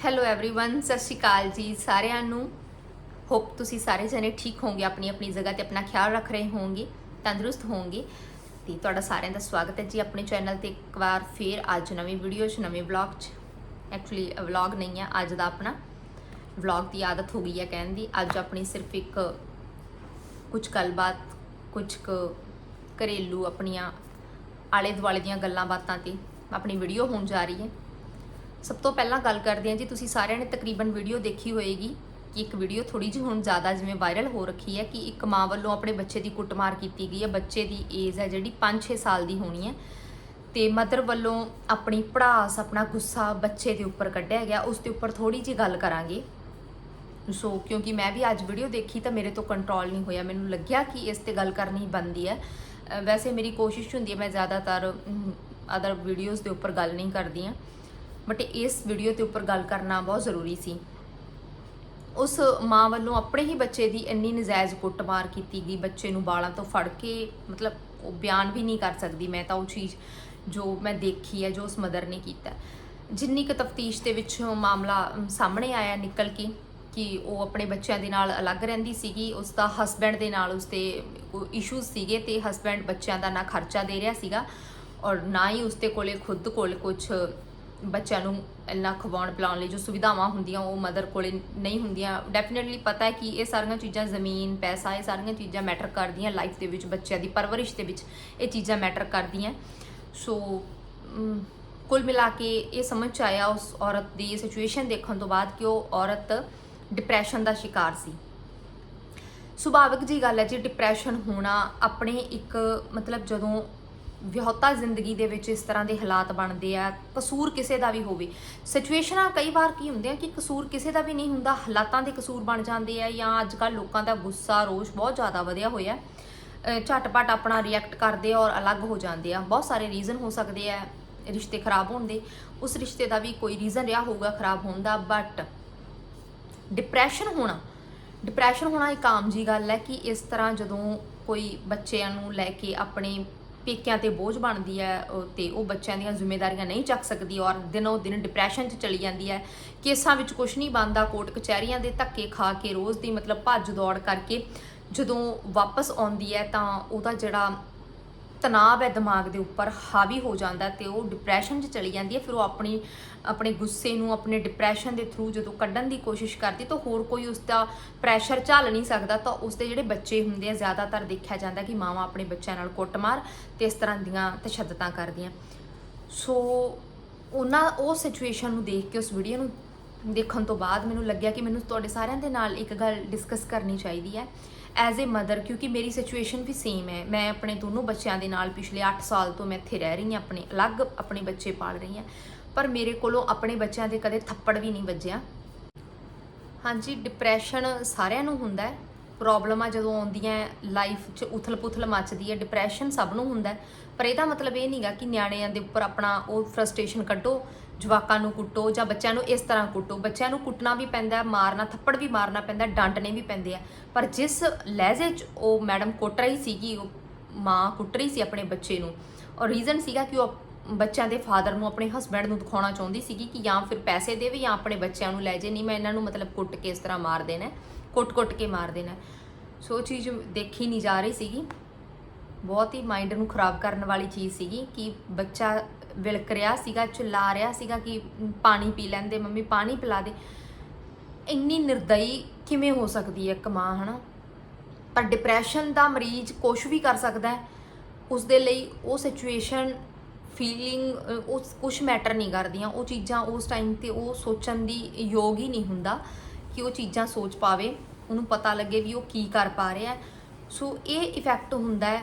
Hello everyone ਸਤਿ ਸ਼੍ਰੀ ਅਕਾਲ ਜੀ ਸਾਰਿਆਂ ਨੂੰ ਹੋਪ ਤੁਸੀਂ ਸਾਰੇ ਜਣੇ ਠੀਕ ਹੋਵੋਗੇ ਆਪਣੀ ਆਪਣੀ ਜਗ੍ਹਾ ਤੇ ਆਪਣਾ ਖਿਆਲ ਰੱਖ ਰਹੇ ਹੋਵੋਗੇ ਤੰਦਰੁਸਤ ਹੋਵੋਗੇ ਤੇ ਤੁਹਾਡਾ ਸਾਰਿਆਂ ਦਾ ਸਵਾਗਤ ਹੈ ਜੀ ਆਪਣੇ ਚੈਨਲ ਤੇ ਇੱਕ ਵਾਰ ਫੇਰ ਅੱਜ ਨਵੀਂ ਵੀਡੀਓ 'ਚ ਨਵੇਂ ਵਲੌਗ 'ਚ ਐਕਚੁਅਲੀ ਵਲੌਗ ਨਹੀਂ ਹੈ ਅੱਜ ਦਾ ਆਪਣਾ ਵਲੌਗ ਦੀ ਆਦਤ ਹੋ ਗਈ ਹੈ ਕਹਿਣ ਦੀ ਅੱਜ ਆਪਣੀ ਸਿਰਫ ਇੱਕ ਕੁਝ ਗੱਲਬਾਤ ਕੁਝ ਕੁ ਘਰੇਲੂ ਆਪਣੀਆਂ ਆਲੇ ਦੁਆਲੇ ਦੀਆਂ ਗੱਲਾਂ ਬਾਤਾਂ ਤੇ ਆਪਣੀ ਵੀਡੀਓ ਹੋਣ ਜਾ ਰਹੀ ਹੈ ਸਭ ਤੋਂ ਪਹਿਲਾਂ ਗੱਲ ਕਰਦੇ ਹਾਂ ਜੀ, ਤੁਸੀਂ ਸਾਰਿਆਂ ਨੇ ਤਕਰੀਬਨ ਵੀਡੀਓ ਦੇਖੀ ਹੋਏਗੀ ਕਿ ਇੱਕ ਵੀਡੀਓ ਥੋੜੀ ਜਿਹੀ ਹੁਣ ਜ਼ਿਆਦਾ ਜਿਵੇਂ ਵਾਇਰਲ ਹੋ ਰੱਖੀ ਹੈ ਕਿ ਇੱਕ ਮਾਂ ਵੱਲੋਂ ਆਪਣੇ ਬੱਚੇ ਦੀ ਕੁੱਟਮਾਰ ਕੀਤੀ ਗਈ ਹੈ। ਬੱਚੇ ਦੀ ਏਜ ਹੈ ਜਿਹੜੀ 5-6 ਸਾਲ ਦੀ ਹੋਣੀ ਹੈ ਤੇ ਮਦਰ ਵੱਲੋਂ ਆਪਣੀ ਪੜਾਸ, ਆਪਣਾ ਗੁੱਸਾ ਬੱਚੇ ਦੇ ਉੱਪਰ ਕੱਢਿਆ ਗਿਆ। ਉਸ ਦੇ ਉੱਪਰ ਥੋੜੀ ਜਿਹੀ ਗੱਲ ਕਰਾਂਗੇ। ਸੋ ਕਿਉਂਕਿ ਮੈਂ ਵੀ ਅੱਜ ਵੀਡੀਓ ਦੇਖੀ ਤਾਂ ਮੇਰੇ ਤੋਂ ਕੰਟਰੋਲ ਨਹੀਂ ਹੋਇਆ। ਮੈਨੂੰ ਲੱਗਿਆ ਕਿ ਇਸ ਤੇ ਗੱਲ ਕਰਨੀ ਬਣਦੀ ਹੈ। ਵੈਸੇ ਮੇਰੀ ਕੋਸ਼ਿਸ਼ ਹੁੰਦੀ ਹੈ ਮੈਂ ਜ਼ਿਆਦਾਤਰ ਅਦਰ ਵੀਡੀਓਜ਼ ਦੇ ਉੱਪਰ ਗੱਲ ਨਹੀਂ ਕਰਦੀ ਹਾਂ। ਬਟ ਇਸ ਵੀਡੀਓ ਦੇ ਉੱਪਰ ਗੱਲ ਕਰਨਾ ਬਹੁਤ ਜ਼ਰੂਰੀ ਸੀ। ਉਸ ਮਾਂ ਵੱਲੋਂ ਆਪਣੇ ਹੀ ਬੱਚੇ ਦੀ ਇੰਨੀ ਨਜਾਇਜ਼ ਕੁੱਟਮਾਰ ਕੀਤੀ ਗਈ। ਬੱਚੇ ਨੂੰ ਬਾਲਾਂ ਤੋਂ ਫੜ ਕੇ, ਮਤਲਬ ਉਹ ਬਿਆਨ ਵੀ ਨਹੀਂ ਕਰ ਸਕਦੀ। ਮੈਂ ਤਾਂ ਉਹ ਚੀਜ਼ ਜੋ ਮੈਂ ਦੇਖੀ ਹੈ, ਜੋ ਉਸ ਮਦਰ ਨੇ ਕੀਤਾ। ਜਿੰਨੀ ਕੁ ਤਫਤੀਸ਼ ਦੇ ਵਿੱਚ ਮਾਮਲਾ ਸਾਹਮਣੇ ਆਇਆ, ਨਿਕਲ ਕੇ ਕਿ ਉਹ ਆਪਣੇ ਬੱਚਿਆਂ ਦੇ ਨਾਲ ਅਲੱਗ ਰਹਿੰਦੀ ਸੀਗੀ। ਉਸ ਦਾ ਹਸਬੈਂਡ ਦੇ ਨਾਲ ਉਸ ਦੇ ਇਸ਼ੂਜ਼ ਸੀਗੇ ਤੇ ਹਸਬੈਂਡ ਬੱਚਿਆਂ ਦਾ ਨਾ ਖਰਚਾ ਦੇ ਰਿਹਾ ਸੀਗਾ। ਔਰ ਨਾ ਹੀ ਉਸ ਦੇ ਕੋਲੇ ਖੁਦ ਕੋਲ ਕੁਝ ਬੱਚਿਆਂ ਨੂੰ ਇੰਨਾ ਖਵਾਉਣ ਪਿਲਾਉਣ ਲਈ ਜੋ ਸੁਵਿਧਾਵਾਂ ਹੁੰਦੀਆਂ, ਉਹ ਮਦਰ ਕੋਲੇ ਨਹੀਂ ਹੁੰਦੀਆਂ। ਡੈਫੀਨਿਟਲੀ ਪਤਾ ਹੈ ਕਿ ਇਹ ਸਾਰੀਆਂ ਚੀਜ਼ਾਂ ਜ਼ਮੀਨ, ਪੈਸਾ, ਇਹ ਸਾਰੀਆਂ ਚੀਜ਼ਾਂ ਮੈਟਰ ਕਰਦੀਆਂ ਲਾਈਫ ਦੇ ਵਿੱਚ, ਬੱਚਿਆਂ ਦੀ ਪਰਵਰਿਸ਼ ਦੇ ਵਿੱਚ। ਇਹ ਚੀਜ਼ਾਂ ਮੈਟਰ ਕਰਦੀਆਂ। ਸੋ ਕੁੱਲ ਮਿਲਾ ਕੇ ਇਹ ਸਮਝ 'ਚ ਆਇਆ ਉਸ ਔਰਤ ਦੀ ਸਿਚੁਏਸ਼ਨ ਦੇਖਣ ਤੋਂ ਬਾਅਦ ਕਿ ਉਹ ਔਰਤ ਡਿਪਰੈਸ਼ਨ ਦਾ ਸ਼ਿਕਾਰ ਸੀ। ਸੁਭਾਵਿਕ ਜੀ ਗੱਲ ਹੈ, ਜੀ ਡਿਪਰੈਸ਼ਨ ਹੋਣਾ ਆਪਣੇ ਇੱਕ ਮਤਲਬ ਜਦੋਂ ਵਿਆਹਤਾ ਜ਼ਿੰਦਗੀ ਦੇ ਵਿੱਚ ਇਸ ਤਰ੍ਹਾਂ ਦੇ ਹਾਲਾਤ ਬਣਦੇ ਆ, ਕਸੂਰ ਕਿਸੇ ਦਾ ਵੀ ਹੋਵੇ। ਸਿਚੁਏਸ਼ਨਾਂ ਕਈ ਵਾਰ ਕੀ ਹੁੰਦੇ ਆ ਕਿ ਕਸੂਰ ਕਿਸੇ ਦਾ ਵੀ ਨਹੀਂ ਹੁੰਦਾ, ਹਾਲਾਤਾਂ ਦੇ ਕਸੂਰ ਬਣ ਜਾਂਦੇ ਆ ਜਾਂ ਅੱਜ ਕੱਲ ਲੋਕਾਂ ਦਾ ਗੁੱਸਾ, ਰੋਸ਼ ਬਹੁਤ ਜ਼ਿਆਦਾ ਵਧਿਆ ਹੋਇਆ। ਅਹ ਝਟਪਟ ਆਪਣਾ ਰਿਐਕਟ ਕਰਦੇ ਆ ਔਰ ਅਲੱਗ ਹੋ ਜਾਂਦੇ ਆ। ਬਹੁਤ ਸਾਰੇ ਰੀਜ਼ਨ ਹੋ ਸਕਦੇ ਆ ਰਿਸ਼ਤੇ ਖਰਾਬ ਹੋਣ ਦੇ। ਉਸ ਰਿਸ਼ਤੇ ਦਾ ਵੀ ਕੋਈ ਰੀਜ਼ਨ ਰਿਹਾ ਹੋਊਗਾ ਖਰਾਬ ਹੋਣ ਦਾ ਬਟ ਡਿਪਰੈਸ਼ਨ ਹੋਣਾ ਡਿਪਰੈਸ਼ਨ ਹੋਣਾ ਇੱਕ ਆਮ ਜੀ ਗੱਲ ਹੈ ਕਿ ਇਸ ਤਰ੍ਹਾਂ ਜਦੋਂ ਕੋਈ ਬੱਚਿਆਂ ਨੂੰ ਲੈ ਕੇ ਆਪਣੇ ਪੇਕਿਆਂ ਤੇ ਬੋਝ ਬਣਦੀ ਹੈ, ਉਹ ਤੇ ਉਹ ਬੱਚਿਆਂ ਦੀਆਂ ਜ਼ਿੰਮੇਵਾਰੀਆਂ ਨਹੀਂ ਚੱਕ ਸਕਦੀ ਔਰ ਦਿਨੋਂ ਦਿਨ ਡਿਪਰੈਸ਼ਨ 'ਚ ਚਲੀ ਜਾਂਦੀ ਹੈ। ਕੇਸਾਂ ਵਿੱਚ ਕੁਝ ਨਹੀਂ ਬਣਦਾ, ਕੋਰਟ ਕਚਹਿਰੀਆਂ ਦੇ ਧੱਕੇ ਖਾ ਕੇ ਰੋਜ਼ ਦੀ ਮਤਲਬ ਭੱਜ ਦੌੜ ਕਰਕੇ ਜਦੋਂ ਵਾਪਸ ਆਉਂਦੀ ਹੈ ਤਾਂ ਉਹਦਾ ਜਿਹੜਾ ਤਣਾਅ ਹੈ ਦਿਮਾਗ ਦੇ ਉੱਪਰ, ਹਾਵੀ ਹੋ ਜਾਂਦਾ ਤੇ ਉਹ ਡਿਪਰੈਸ਼ਨ 'ਚ ਚਲੀ ਜਾਂਦੀ ਹੈ, ਫਿਰ ਉਹ ਆਪਣੀ, ਆਪਣੇ ਗੁੱਸੇ ਨੂੰ, ਆਪਣੇ ਡਿਪਰੈਸ਼ਨ ਦੇ ਥਰੂ ਜਦੋਂ ਕੱਢਣ ਦੀ ਕੋਸ਼ਿਸ਼ ਕਰਦੀ ਤਾਂ ਹੋਰ ਕੋਈ ਉਸ ਦਾ ਪ੍ਰੈਸ਼ਰ ਝੱਲ ਨਹੀਂ ਸਕਦਾ ਤਾਂ ਉਸ ਦੇ ਜਿਹੜੇ ਬੱਚੇ ਹੁੰਦੇ ਆ, ਜ਼ਿਆਦਾਤਰ ਦੇਖਿਆ ਜਾਂਦਾ ਕਿ ਮਾਵਾਂ ਆਪਣੇ ਬੱਚਿਆਂ ਨਾਲ ਕੁੱਟਮਾਰ ਤੇ ਇਸ ਤਰ੍ਹਾਂ ਦੀਆਂ ਤਸ਼ੱਦਦਾਂ ਕਰਦੀਆਂ। ਸੋ ਉਹਨਾਂ, ਉਹ ਸਿਚੁਏਸ਼ਨ ਨੂੰ ਦੇਖ ਕੇ ਉਸ ਵੀਡੀਓ ਨੂੰ ਦੇਖਣ ਤੋਂ ਬਾਅਦ ਮੈਨੂੰ ਲੱਗਿਆ ਕਿ ਮੈਨੂੰ ਤੁਹਾਡੇ ਸਾਰਿਆਂ ਦੇ ਨਾਲ ਇੱਕ ਗੱਲ ਡਿਸਕਸ ਕਰਨੀ ਚਾਹੀਦੀ ਹੈ। ਐਜ਼ ਅ ਮਦਰ ਕਿਉਂਕਿ ਮੇਰੀ ਸਿਚੁਏਸ਼ਨ ਵੀ ਸੇਮ ਹੈ। ਮੈਂ ਆਪਣੇ ਦੋਨੋਂ ਬੱਚਿਆਂ ਦੇ ਨਾਲ ਪਿਛਲੇ 8 ਸਾਲ ਤੋਂ ਮੈਂ ਇੱਥੇ ਰਹਿ ਰਹੀ ਹਾਂ, ਆਪਣੇ ਅਲੱਗ ਆਪਣੇ ਬੱਚੇ ਪਾਲ ਰਹੀ ਹਾਂ। ਪਰ ਮੇਰੇ ਕੋਲੋਂ ਆਪਣੇ ਬੱਚਿਆਂ ਦੇ ਕਦੇ ਥੱਪੜ ਵੀ ਨਹੀਂ ਵੱਜਿਆ। ਹਾਂਜੀ ਡਿਪਰੈਸ਼ਨ ਸਾਰਿਆਂ ਨੂੰ ਹੁੰਦਾ ਹੈ। ਪ੍ਰੋਬਲਮਾਂ ਜਦੋਂ ਆਉਂਦੀਆਂ ਲਾਈਫ 'ਚ ਉਥਲ-ਪੁਥਲ ਮੱਚਦੀ ਹੈ ਡਿਪਰੈਸ਼ਨ ਸਭ ਨੂੰ ਹੁੰਦਾ ਪਰ ਇਹਦਾ ਮਤਲਬ ਇਹ ਨਹੀਂਗਾ ਕਿ ਨਿਆਣਿਆਂ ਦੇ ਉੱਪਰ ਆਪਣਾ ਉਹ ਫਰਸਟ੍ਰੇਸ਼ਨ ਕੱਢੋ। ਜਵਾਕਾਂ ਨੂੰ ਕੁੱਟੋ ਜਾਂ ਬੱਚਿਆਂ ਨੂੰ ਇਸ ਤਰ੍ਹਾਂ ਕੁੱਟੋ। ਬੱਚਿਆਂ ਨੂੰ ਕੁੱਟਣਾ ਵੀ ਪੈਂਦਾ ਹੈ ਮਾਰਨਾ ਥੱਪੜ ਵੀ ਮਾਰਨਾ ਪੈਂਦਾ ਹੈ, ਡਾਂਟਣੇ ਵੀ ਪੈਂਦੇ ਆ। ਪਰ ਜਿਸ ਲਹਿਜੇ 'ਚ ਉਹ ਮੈਡਮ ਕੁੱਟ ਰਹੀ ਸੀਗੀ ਉਹ ਮਾਂ ਕੁੱਟ ਰਹੀ ਸੀ ਆਪਣੇ ਬੱਚੇ ਨੂੰ ਔਰ ਰੀਜ਼ਨ ਸੀਗਾ ਕਿ ਉਹ ਬੱਚਿਆਂ ਦੇ ਫਾਦਰ ਨੂੰ ਆਪਣੇ ਹਸਬੰਡ ਨੂੰ ਦਿਖਾਉਣਾ ਚਾਹੁੰਦੀ ਸੀਗੀ ਕਿ ਜਾਂ ਫਿਰ ਪੈਸੇ ਦੇਵੇ ਜਾਂ ਆਪਣੇ ਬੱਚਿਆਂ ਨੂੰ ਲੈ ਜੇ ਨਹੀਂ ਮੈਂ ਇਹਨਾਂ ਨੂੰ ਮਤਲਬ ਕੁੱਟ ਕੇ ਇਸ ਤਰ੍ਹਾਂ ਮਾਰ ਦੇਣਾ ਕੁੱਟ-ਕੁੱਟ ਕੇ ਮਾਰ ਦੇਣਾ ਸੋ ਉਹ ਚੀਜ਼ ਦੇਖੀ ਨਹੀਂ ਜਾ ਰਹੀ ਸੀਗੀ। ਬਹੁਤ ਹੀ ਮਾਈਂਡ ਨੂੰ ਖਰਾਬ ਕਰਨ ਵਾਲੀ ਚੀਜ਼ ਸੀਗੀ ਕਿ ਬੱਚਾ ਵਿਲਕ ਰਿਹਾ ਸੀਗਾ ਚਿল্ਲਾ ਰਿਹਾ ਸੀਗਾ ਕਿ ਪਾਣੀ ਪੀ ਲੈਂਦੇ ਮੰਮੀ ਪਾਣੀ ਪਿਲਾ ਦੇ। ਇੰਨੀ ਨਿਰਦਈ ਕਿਵੇਂ ਹੋ ਸਕਦੀ ਹੈ ਇੱਕ ਮਾਂ, ਹਨਾ? ਪਰ ਡਿਪਰੈਸ਼ਨ ਦਾ ਮਰੀਜ਼ ਕੁਝ ਵੀ ਕਰ ਸਕਦਾ ਹੈ ਉਸ ਦੇ ਲਈ ਉਹ ਸਿਚੁਏਸ਼ਨ ਫੀਲਿੰਗ ਉਸ ਕੁਝ ਮੈਟਰ ਨਹੀਂ ਕਰਦੀਆਂ। ਉਹ ਚੀਜ਼ਾਂ ਉਸ ਟਾਈਮ ਤੇ ਉਹ ਸੋਚਣ ਦੀ ਯੋਗ ਹੀ ਨਹੀਂ ਹੁੰਦਾ ਕਿ ਉਹ ਚੀਜ਼ਾਂ ਸੋਚ ਪਾਵੇ। ਉਹਨੂੰ ਪਤਾ ਲੱਗੇ ਵੀ ਉਹ ਕੀ ਕਰ ਪਾ ਰਿਹਾ ਸੋ ਇਹ ਇਫੈਕਟ ਹੁੰਦਾ ਹੈ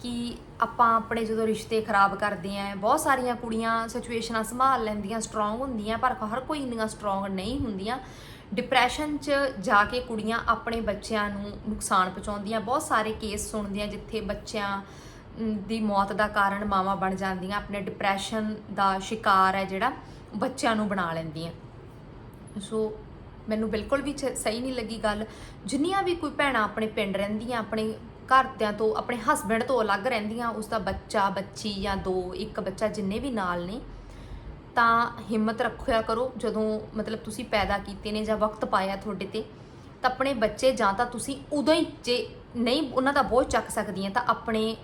ਕਿ ਆਪਾਂ ਆਪਣੇ ਜਦੋਂ ਰਿਸ਼ਤੇ ਖਰਾਬ ਕਰਦੇ ਆਂ, ਬਹੁਤ ਸਾਰੀਆਂ ਕੁੜੀਆਂ ਸਿਚੁਏਸ਼ਨਾਂ ਸੰਭਾਲ ਲੈਂਦੀਆਂ ਸਟਰੋਂਗ ਹੁੰਦੀਆਂ, ਪਰ ਹਰ ਕੋਈ ਇੰਨੀਆਂ ਸਟਰੋਂਗ ਨਹੀਂ ਹੁੰਦੀਆਂ। ਡਿਪਰੈਸ਼ਨ 'ਚ ਜਾ ਕੇ ਕੁੜੀਆਂ ਆਪਣੇ ਬੱਚਿਆਂ ਨੂੰ ਨੁਕਸਾਨ ਪਹੁੰਚਾਉਂਦੀਆਂ। ਬਹੁਤ ਸਾਰੇ ਕੇਸ ਸੁਣਦੇ ਆ ਜਿੱਥੇ ਬੱਚਿਆਂ ਦੀ ਮੌਤ ਦਾ ਕਾਰਨ ਮਾਵਾਂ ਬਣ ਜਾਂਦੀਆਂ। ਆਪਣੇ ਡਿਪਰੈਸ਼ਨ ਦਾ ਸ਼ਿਕਾਰ ਹੈ ਜਿਹੜਾ ਬੱਚਿਆਂ ਨੂੰ ਬਣਾ ਲੈਂਦੀਆਂ। ਸੋ ਮੈਨੂੰ ਬਿਲਕੁਲ ਵੀ ਚ- ਸਹੀ ਨਹੀਂ ਲੱਗੀ ਗੱਲ। ਜਿੰਨੀਆਂ ਵੀ ਕੋਈ ਭੈਣਾਂ ਆਪਣੇ ਪਿੰਡ ਰਹਿੰਦੀਆਂ, ਆਪਣੇ ਘਰਦਿਆਂ ਤੋਂ, ਆਪਣੇ ਹਸਬੰਡ ਤੋਂ ਅਲੱਗ ਰਹਿੰਦੀਆਂ ਉਸ ਦਾ ਬੱਚਾ, ਬੱਚੀ ਜਾਂ ਦੋ, ਇੱਕ ਬੱਚਾ ਜਿੰਨੇ ਵੀ ਨਾਲ ਨੇ, ਤਾਂ ਹਿੰਮਤ ਰੱਖਿਆ ਕਰੋ, ਜਦੋਂ ਮਤਲਬ ਤੁਸੀਂ ਪੈਦਾ ਕੀਤੇ ਨੇ ਜਾਂ ਵਕਤ ਪਾਇਆ ਤੁਹਾਡੇ ਤੇ, ਤਾਂ ਆਪਣੇ ਬੱਚੇ ਜਾਂ ਤਾਂ ਤੁਸੀਂ ਉਦੋਂ ਹੀ ਜੇ ਨਹੀਂ ਉਹਨਾਂ ਦਾ ਬੋਝ ਚੱਕ ਸਕਦੀਆਂ, ਤਾਂ ਆਪਣੇ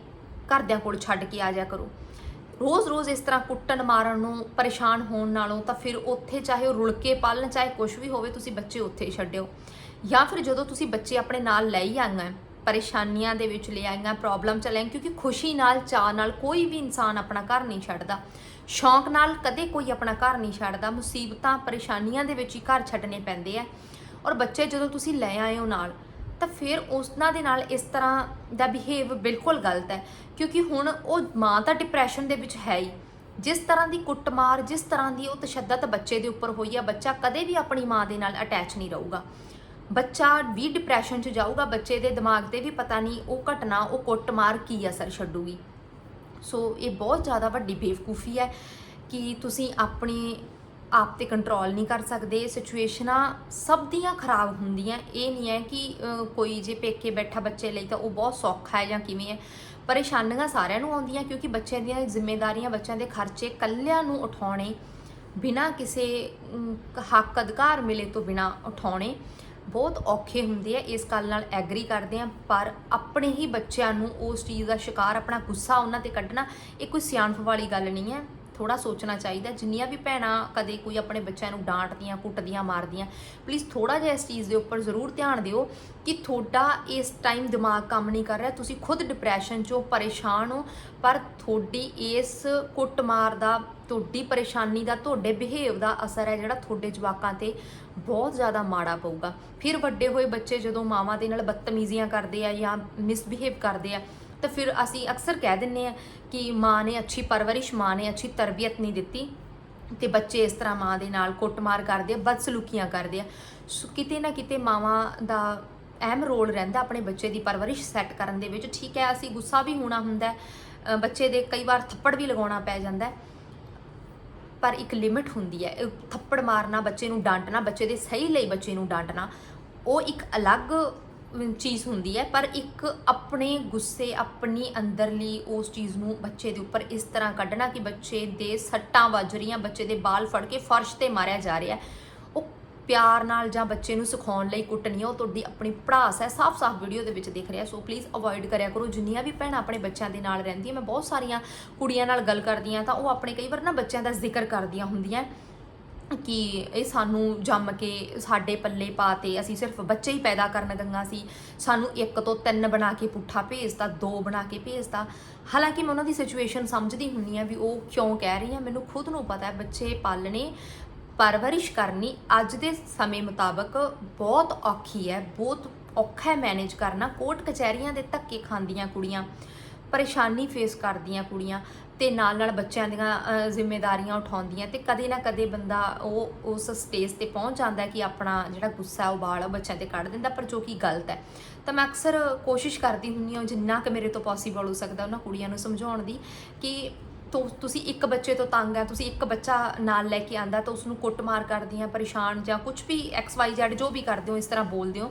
ਘਰਦਿਆਂ ਕੋਲ ਛੱਡ ਕੇ ਆ ਜਾਇਆ ਕਰੋ। ਰੋਜ਼-ਰੋਜ਼ ਇਸ ਤਰ੍ਹਾਂ ਕੁੱਟਣ ਮਾਰਨ ਨੂੰ, ਪਰੇਸ਼ਾਨ ਹੋਣ ਨਾਲੋਂ ਤਾਂ ਫਿਰ ਉੱਥੇ ਚਾਹੇ ਉਹ ਰੁਲ ਕੇ ਪਾਲਣ, ਚਾਹੇ ਕੁਝ ਵੀ ਹੋਵੇ, ਤੁਸੀਂ ਬੱਚੇ ਉੱਥੇ ਹੀ ਛੱਡਿਓ। ਜਾਂ ਫਿਰ ਜਦੋਂ ਤੁਸੀਂ ਬੱਚੇ ਆਪਣੇ ਨਾਲ ਲੈ ਹੀ ਆਈਆਂ ਪਰੇਸ਼ਾਨੀਆਂ ਦੇ ਵਿੱਚ ਲੈ ਆਈਆਂ ਪ੍ਰੋਬਲਮ ਚ ਲੈ ਆਈਆਂ ਕਿਉਂਕਿ ਖੁਸ਼ੀ ਨਾਲ ਚਾਹ ਨਾਲ ਕੋਈ ਵੀ ਇਨਸਾਨ ਆਪਣਾ ਘਰ ਨਹੀਂ ਛੱਡਦਾ। ਸ਼ੌਂਕ ਨਾਲ ਕਦੇ ਕੋਈ ਆਪਣਾ ਘਰ ਨਹੀਂ ਛੱਡਦਾ। ਮੁਸੀਬਤਾਂ, ਪਰੇਸ਼ਾਨੀਆਂ ਦੇ ਵਿੱਚ ਹੀ ਘਰ ਛੱਡਣੇ ਪੈਂਦੇ ਆ। ਔਰ ਬੱਚੇ ਜਦੋਂ ਤੁਸੀਂ ਲੈ ਆਏ ਹੋ ਨਾਲ, ਤਾਂ ਫਿਰ ਉਸਨਾਂ ਦੇ ਨਾਲ ਇਸ ਤਰ੍ਹਾਂ ਦਾ ਬਿਹੇਵ ਬਿਲਕੁਲ ਗਲਤ ਹੈ। ਕਿਉਂਕਿ ਹੁਣ ਉਹ ਮਾਂ ਤਾਂ ਡਿਪਰੈਸ਼ਨ ਦੇ ਵਿੱਚ ਹੈ ਹੀ। ਜਿਸ ਤਰ੍ਹਾਂ ਦੀ ਕੁੱਟਮਾਰ, ਜਿਸ ਤਰ੍ਹਾਂ ਦੀ ਉਹ ਤਸ਼ੱਦਦ ਬੱਚੇ ਦੇ ਉੱਪਰ ਹੋਈ ਆ, ਬੱਚਾ ਕਦੇ ਵੀ ਆਪਣੀ ਮਾਂ ਦੇ ਨਾਲ ਅਟੈਚ ਨਹੀਂ ਰਹੂਗਾ। ਬੱਚਾ ਵੀ ਡਿਪਰੈਸ਼ਨ 'ਚ ਜਾਊਗਾ ਬੱਚੇ ਦੇ ਦਿਮਾਗ ਤੇ ਵੀ ਪਤਾ ਨਹੀਂ ਉਹ ਘਟਨਾ ਉਹ ਕੁੱਟਮਾਰ ਕੀ ਅਸਰ ਛੱਡੂਗੀ। ਸੋ ਇਹ ਬਹੁਤ ਜ਼ਿਆਦਾ ਵੱਡੀ ਬੇਵਕੂਫੀ ਹੈ ਕਿ ਤੁਸੀਂ ਆਪਣੇ ਆਪ ਤੇ ਕੰਟਰੋਲ ਨਹੀਂ ਕਰ ਸਕਦੇ। ਸਿਚੁਏਸ਼ਨਾਂ ਸਭ ਦੀਆਂ ਖਰਾਬ ਹੁੰਦੀਆਂ। ਇਹ ਨਹੀਂ ਹੈ ਕਿ ਕੋਈ ਜੇ ਪੇਕੇ ਬੈਠਾ ਬੱਚੇ ਲਈ ਤਾਂ ਉਹ ਬਹੁਤ ਸੌਖਾ ਹੈ ਜਾਂ ਕਿਵੇਂ ਹੈ। ਪਰੇਸ਼ਾਨੀਆਂ ਸਾਰਿਆਂ ਨੂੰ ਆਉਂਦੀਆਂ ਕਿਉਂਕਿ ਬੱਚਿਆਂ ਦੀਆਂ ਜ਼ਿੰਮੇਵਾਰੀਆਂ ਬੱਚਿਆਂ ਦੇ ਖਰਚੇ ਕੱਲਿਆਂ ਨੂੰ ਉਠਾਉਣੇ ਬਿਨਾਂ ਕਿਸੇ ਅਮ, ਹੱਕ ਅਧਿਕਾਰ ਮਿਲੇ ਤੋਂ ਬਿਨਾਂ ਉਠਾਉਣੇ। ਬਹੁਤ ਔਖੇ ਹੁੰਦੇ ਆ ਇਸ ਗੱਲ ਨਾਲ ਐਗਰੀ ਕਰਦੇ ਆ, ਪਰ ਆਪਣੇ ਹੀ ਬੱਚਿਆਂ ਨੂੰ ਉਸ ਚੀਜ਼ ਦਾ ਸ਼ਿਕਾਰ, ਆਪਣਾ ਗੁੱਸਾ ਉਹਨਾਂ ਤੇ ਕੱਢਣਾ, ਇਹ ਕੋਈ ਸਿਆਣਪ ਵਾਲੀ ਗੱਲ ਨਹੀਂ ਹੈ। ਥੋੜਾ ਸੋਚਣਾ ਚਾਹੀਦਾ ਜਿੰਨੀਆਂ ਵੀ ਭੈਣਾਂ ਕਦੇ ਕੋਈ ਆਪਣੇ ਬੱਚਿਆਂ ਨੂੰ ਡਾਂਟਦੀਆਂ, ਕੁੱਟਦੀਆਂ, ਮਾਰਦੀਆਂ ਪਲੀਜ਼ ਥੋੜਾ ਜਿਹਾ ਇਸ ਚੀਜ਼ ਦੇ ਉੱਪਰ ਜ਼ਰੂਰ ਧਿਆਨ ਦਿਓ ਕਿ ਤੁਹਾਡਾ ਇਸ ਟਾਈਮ ਦਿਮਾਗ ਕੰਮ ਨਹੀਂ ਕਰ ਰਿਹਾ। ਤੁਸੀਂ ਖੁਦ ਡਿਪਰੈਸ਼ਨ 'ਚੋਂ ਪਰੇਸ਼ਾਨ ਹੋ, ਪਰ ਤੁਹਾਡੀ ਇਸ ਕੁੱਟਮਾਰ ਦਾ, ਤੁਹਾਡੀ ਪਰੇਸ਼ਾਨੀ ਦਾ, ਤੁਹਾਡੇ ਬਿਹੇਵ ਦਾ ਅਸਰ ਹੈ ਜਿਹੜਾ ਤੁਹਾਡੇ ਜਵਾਕਾਂ ਤੇ ਬਹੁਤ ਜ਼ਿਆਦਾ ਮਾੜਾ ਪਊਗਾ। ਫਿਰ ਵੱਡੇ ਹੋਏ ਬੱਚੇ ਜਦੋਂ ਮਾਵਾਂ ਦੇ ਨਾਲ ਬਦਤਮੀਜ਼ੀਆਂ ਕਰਦੇ ਆ ਜਾਂ ਮਿਸਬਿਹੇਵ ਕਰਦੇ ਆ ਤਾਂ ਫਿਰ ਅਸੀਂ ਅਕਸਰ ਕਹਿ ਦਿੰਨੇ ਆ ਕਿ ਮਾਂ ਨੇ ਅੱਛੀ ਪਰਵਰਿਸ਼, ਮਾਂ ਨੇ ਅੱਛੀ ਤਰਬੀਅਤ ਨਹੀਂ ਦਿੱਤੀ ਤੇ ਬੱਚੇ ਇਸ ਤਰ੍ਹਾਂ ਮਾਂ ਦੇ ਨਾਲ ਕੁੱਟਮਾਰ ਕਰਦੇ ਆ, ਬਦਸਲੂਕੀਆਂ ਕਰਦੇ ਆ। ਸੋ ਕਿਤੇ ਨਾ ਕਿਤੇ ਮਾਵਾਂ ਦਾ ਅਹਿਮ ਰੋਲ ਰਹਿੰਦਾ ਆਪਣੇ ਬੱਚੇ ਦੀ ਪਰਵਰਿਸ਼ ਸੈੱਟ ਕਰਨ ਦੇ ਵਿੱਚ। ਠੀਕ ਹੈ, ਅਸੀਂ ਗੁੱਸਾ ਵੀ ਹੋਣਾ ਹੁੰਦਾ ਬੱਚੇ ਦੇ ਕਈ ਵਾਰ ਥੱਪੜ ਵੀ ਲਗਾਉਣਾ ਪੈ ਜਾਂਦਾ ਪਰ ਇੱਕ ਲਿਮਿਟ ਹੁੰਦੀ ਹੈ। ਥੱਪੜ ਮਾਰਨਾ, ਬੱਚੇ ਨੂੰ ਡਾਂਟਣਾ, ਬੱਚੇ ਦੇ ਸਹੀ ਲਈ ਬੱਚੇ ਨੂੰ ਡਾਂਟਣਾ, ਉਹ ਇੱਕ ਅਲੱਗ ਚੀਜ਼ ਹੁੰਦੀ ਹੈ, ਪਰ ਇੱਕ ਆਪਣੇ ਗੁੱਸੇ, ਆਪਣੀ ਅੰਦਰਲੀ ਉਸ ਚੀਜ਼ ਨੂੰ ਬੱਚੇ ਦੇ ਉੱਪਰ ਇਸ ਤਰ੍ਹਾਂ ਕੱਢਣਾ ਕਿ ਬੱਚੇ ਦੇ ਸੱਟਾਂ ਵੱਜ ਰਹੀਆਂ, ਬੱਚੇ ਦੇ ਬਾਲ ਫੜ ਕੇ ਫਰਸ਼ ਤੇ ਮਾਰਿਆ ਜਾ ਰਿਹਾ ਉਹ ਪਿਆਰ ਨਾਲ ਜਾਂ ਬੱਚੇ ਨੂੰ ਸਿਖਾਉਣ ਲਈ ਕੁੱਟਣੀ ਉਹ ਤੁਹਾਡੀ ਆਪਣੀ ਪੜਾਸ ਹੈ, ਸਾਫ਼-ਸਾਫ਼ ਵੀਡੀਓ ਦੇ ਵਿੱਚ ਦੇਖ ਰਿਹਾ। ਸੋ ਪਲੀਜ਼ ਅਵੋਇਡ ਕਰਿਆ ਕਰੋ। ਜਿੰਨੀਆਂ ਵੀ ਭੈਣਾਂ ਆਪਣੇ ਬੱਚਿਆਂ ਦੇ ਨਾਲ ਰਹਿੰਦੀਆਂ, ਮੈਂ ਬਹੁਤ ਸਾਰੀਆਂ ਕੁੜੀਆਂ ਨਾਲ ਗੱਲ ਕਰਦੀ ਹਾਂ, ਤਾਂ ਉਹ ਆਪਣੇ ਕਈ ਵਾਰ ਨਾ ਬੱਚਿਆਂ ਦਾ ਜ਼ਿਕਰ ਕਰਦੀਆਂ ਹੁੰਦੀਆਂ। ਕਿ ਇਹ ਸਾਨੂੰ ਜੰਮ ਕੇ ਸਾਡੇ ਪੱਲੇ ਪਾਤੇ ਅਸੀਂ ਸਿਰਫ ਬੱਚੇ ਹੀ ਪੈਦਾ ਕਰਨ ਗੰਗਾ ਸੀ। ਸਾਨੂੰ ਇੱਕ ਤੋਂ ਤਿੰਨ ਬਣਾ ਕੇ ਪੁੱਠਾ ਭੇਜਤਾ, ਦੋ ਬਣਾ ਕੇ ਭੇਜਤਾ। ਹਾਲਾਂਕਿ ਮੈਂ ਉਹਨਾਂ ਦੀ ਸਿਚੁਏਸ਼ਨ ਸਮਝਦੀ ਹੁੰਨੀ ਆ ਵੀ ਉਹ ਕਿਉਂ ਕਹਿ ਰਹੀ ਆ, ਮੈਨੂੰ ਖੁਦ ਨੂੰ ਪਤਾ ਹੈ, ਬੱਚੇ ਪਾਲਣੇ ਪਰਵਰਿਸ਼ ਕਰਨੀ ਅੱਜ ਦੇ ਸਮੇਂ ਮੁਤਾਬਕ ਬਹੁਤ ਔਖੀ ਹੈ, ਬਹੁਤ ਔਖਾ ਹੈ ਮੈਨੇਜ ਕਰਨਾ। ਕੋਰਟ ਕਚਹਿਰੀਆਂ ਦੇ ਧੱਕੇ ਖਾਂਦੀਆਂ ਕੁੜੀਆਂ। ਪਰੇਸ਼ਾਨੀ ਫੇਸ ਕਰਦੀਆਂ ਕੁੜੀਆਂ ਤੇ ਨਾਲ ਨਾਲ ਬੱਚਿਆਂ ਦੀਆਂ ਅਹ, ਜ਼ਿੰਮੇਵਾਰੀਆਂ ਉਠਾਉਂਦੀਆਂ ਤੇ ਕਦੇ ਨਾ ਕਦੇ ਬੰਦਾ ਉਹ ਉਸ ਸਟੇਜ ਤੇ ਪਹੁੰਚ ਜਾਂਦਾ ਕਿ ਆਪਣਾ ਜਿਹੜਾ ਗੁੱਸਾ ਹੈ ਉਹ ਬਾਲ ਉਹ ਬੱਚਿਆਂ ਤੇ ਕੱਢ ਦਿੰਦਾ ਪਰ ਜੋ ਕਿ ਗਲਤ ਹੈ। ਤਾਂ ਮੈਂ ਅਕਸਰ ਕੋਸ਼ਿਸ਼ ਕਰਦੀ ਹੁੰਦੀ ਹਾਂ ਜਿੰਨਾ ਕਿ ਮੇਰੇ ਤੋਂ ਪੋਸੀਬਲ ਹੋ ਸਕਦਾ ਉਹਨਾਂ ਕੁੜੀਆਂ ਨੂੰ ਸਮਝਾਉਣ ਦੀ ਕਿ ਤੁਸੀਂ ਇੱਕ ਬੱਚੇ ਤੋਂ ਤੰਗ ਆ ਤੁਸੀਂ ਇੱਕ ਬੱਚਾ ਨਾਲ ਲੈ ਕੇ ਆਂਦਾ ਤਾਂ ਉਸ ਨੂੰ ਕੁੱਟਮਾਰ ਕਰਦੀਆਂ ਪਰੇਸ਼ਾਨ ਜਾਂ ਕੁਝ ਵੀ ਐਕਸ ਵਾਈ ਜ਼ੈਡ ਜੋ ਵੀ ਕਰਦੇ ਹੋ ਇਸ ਤਰ੍ਹਾਂ ਬੋਲਦੇ ਹੋ।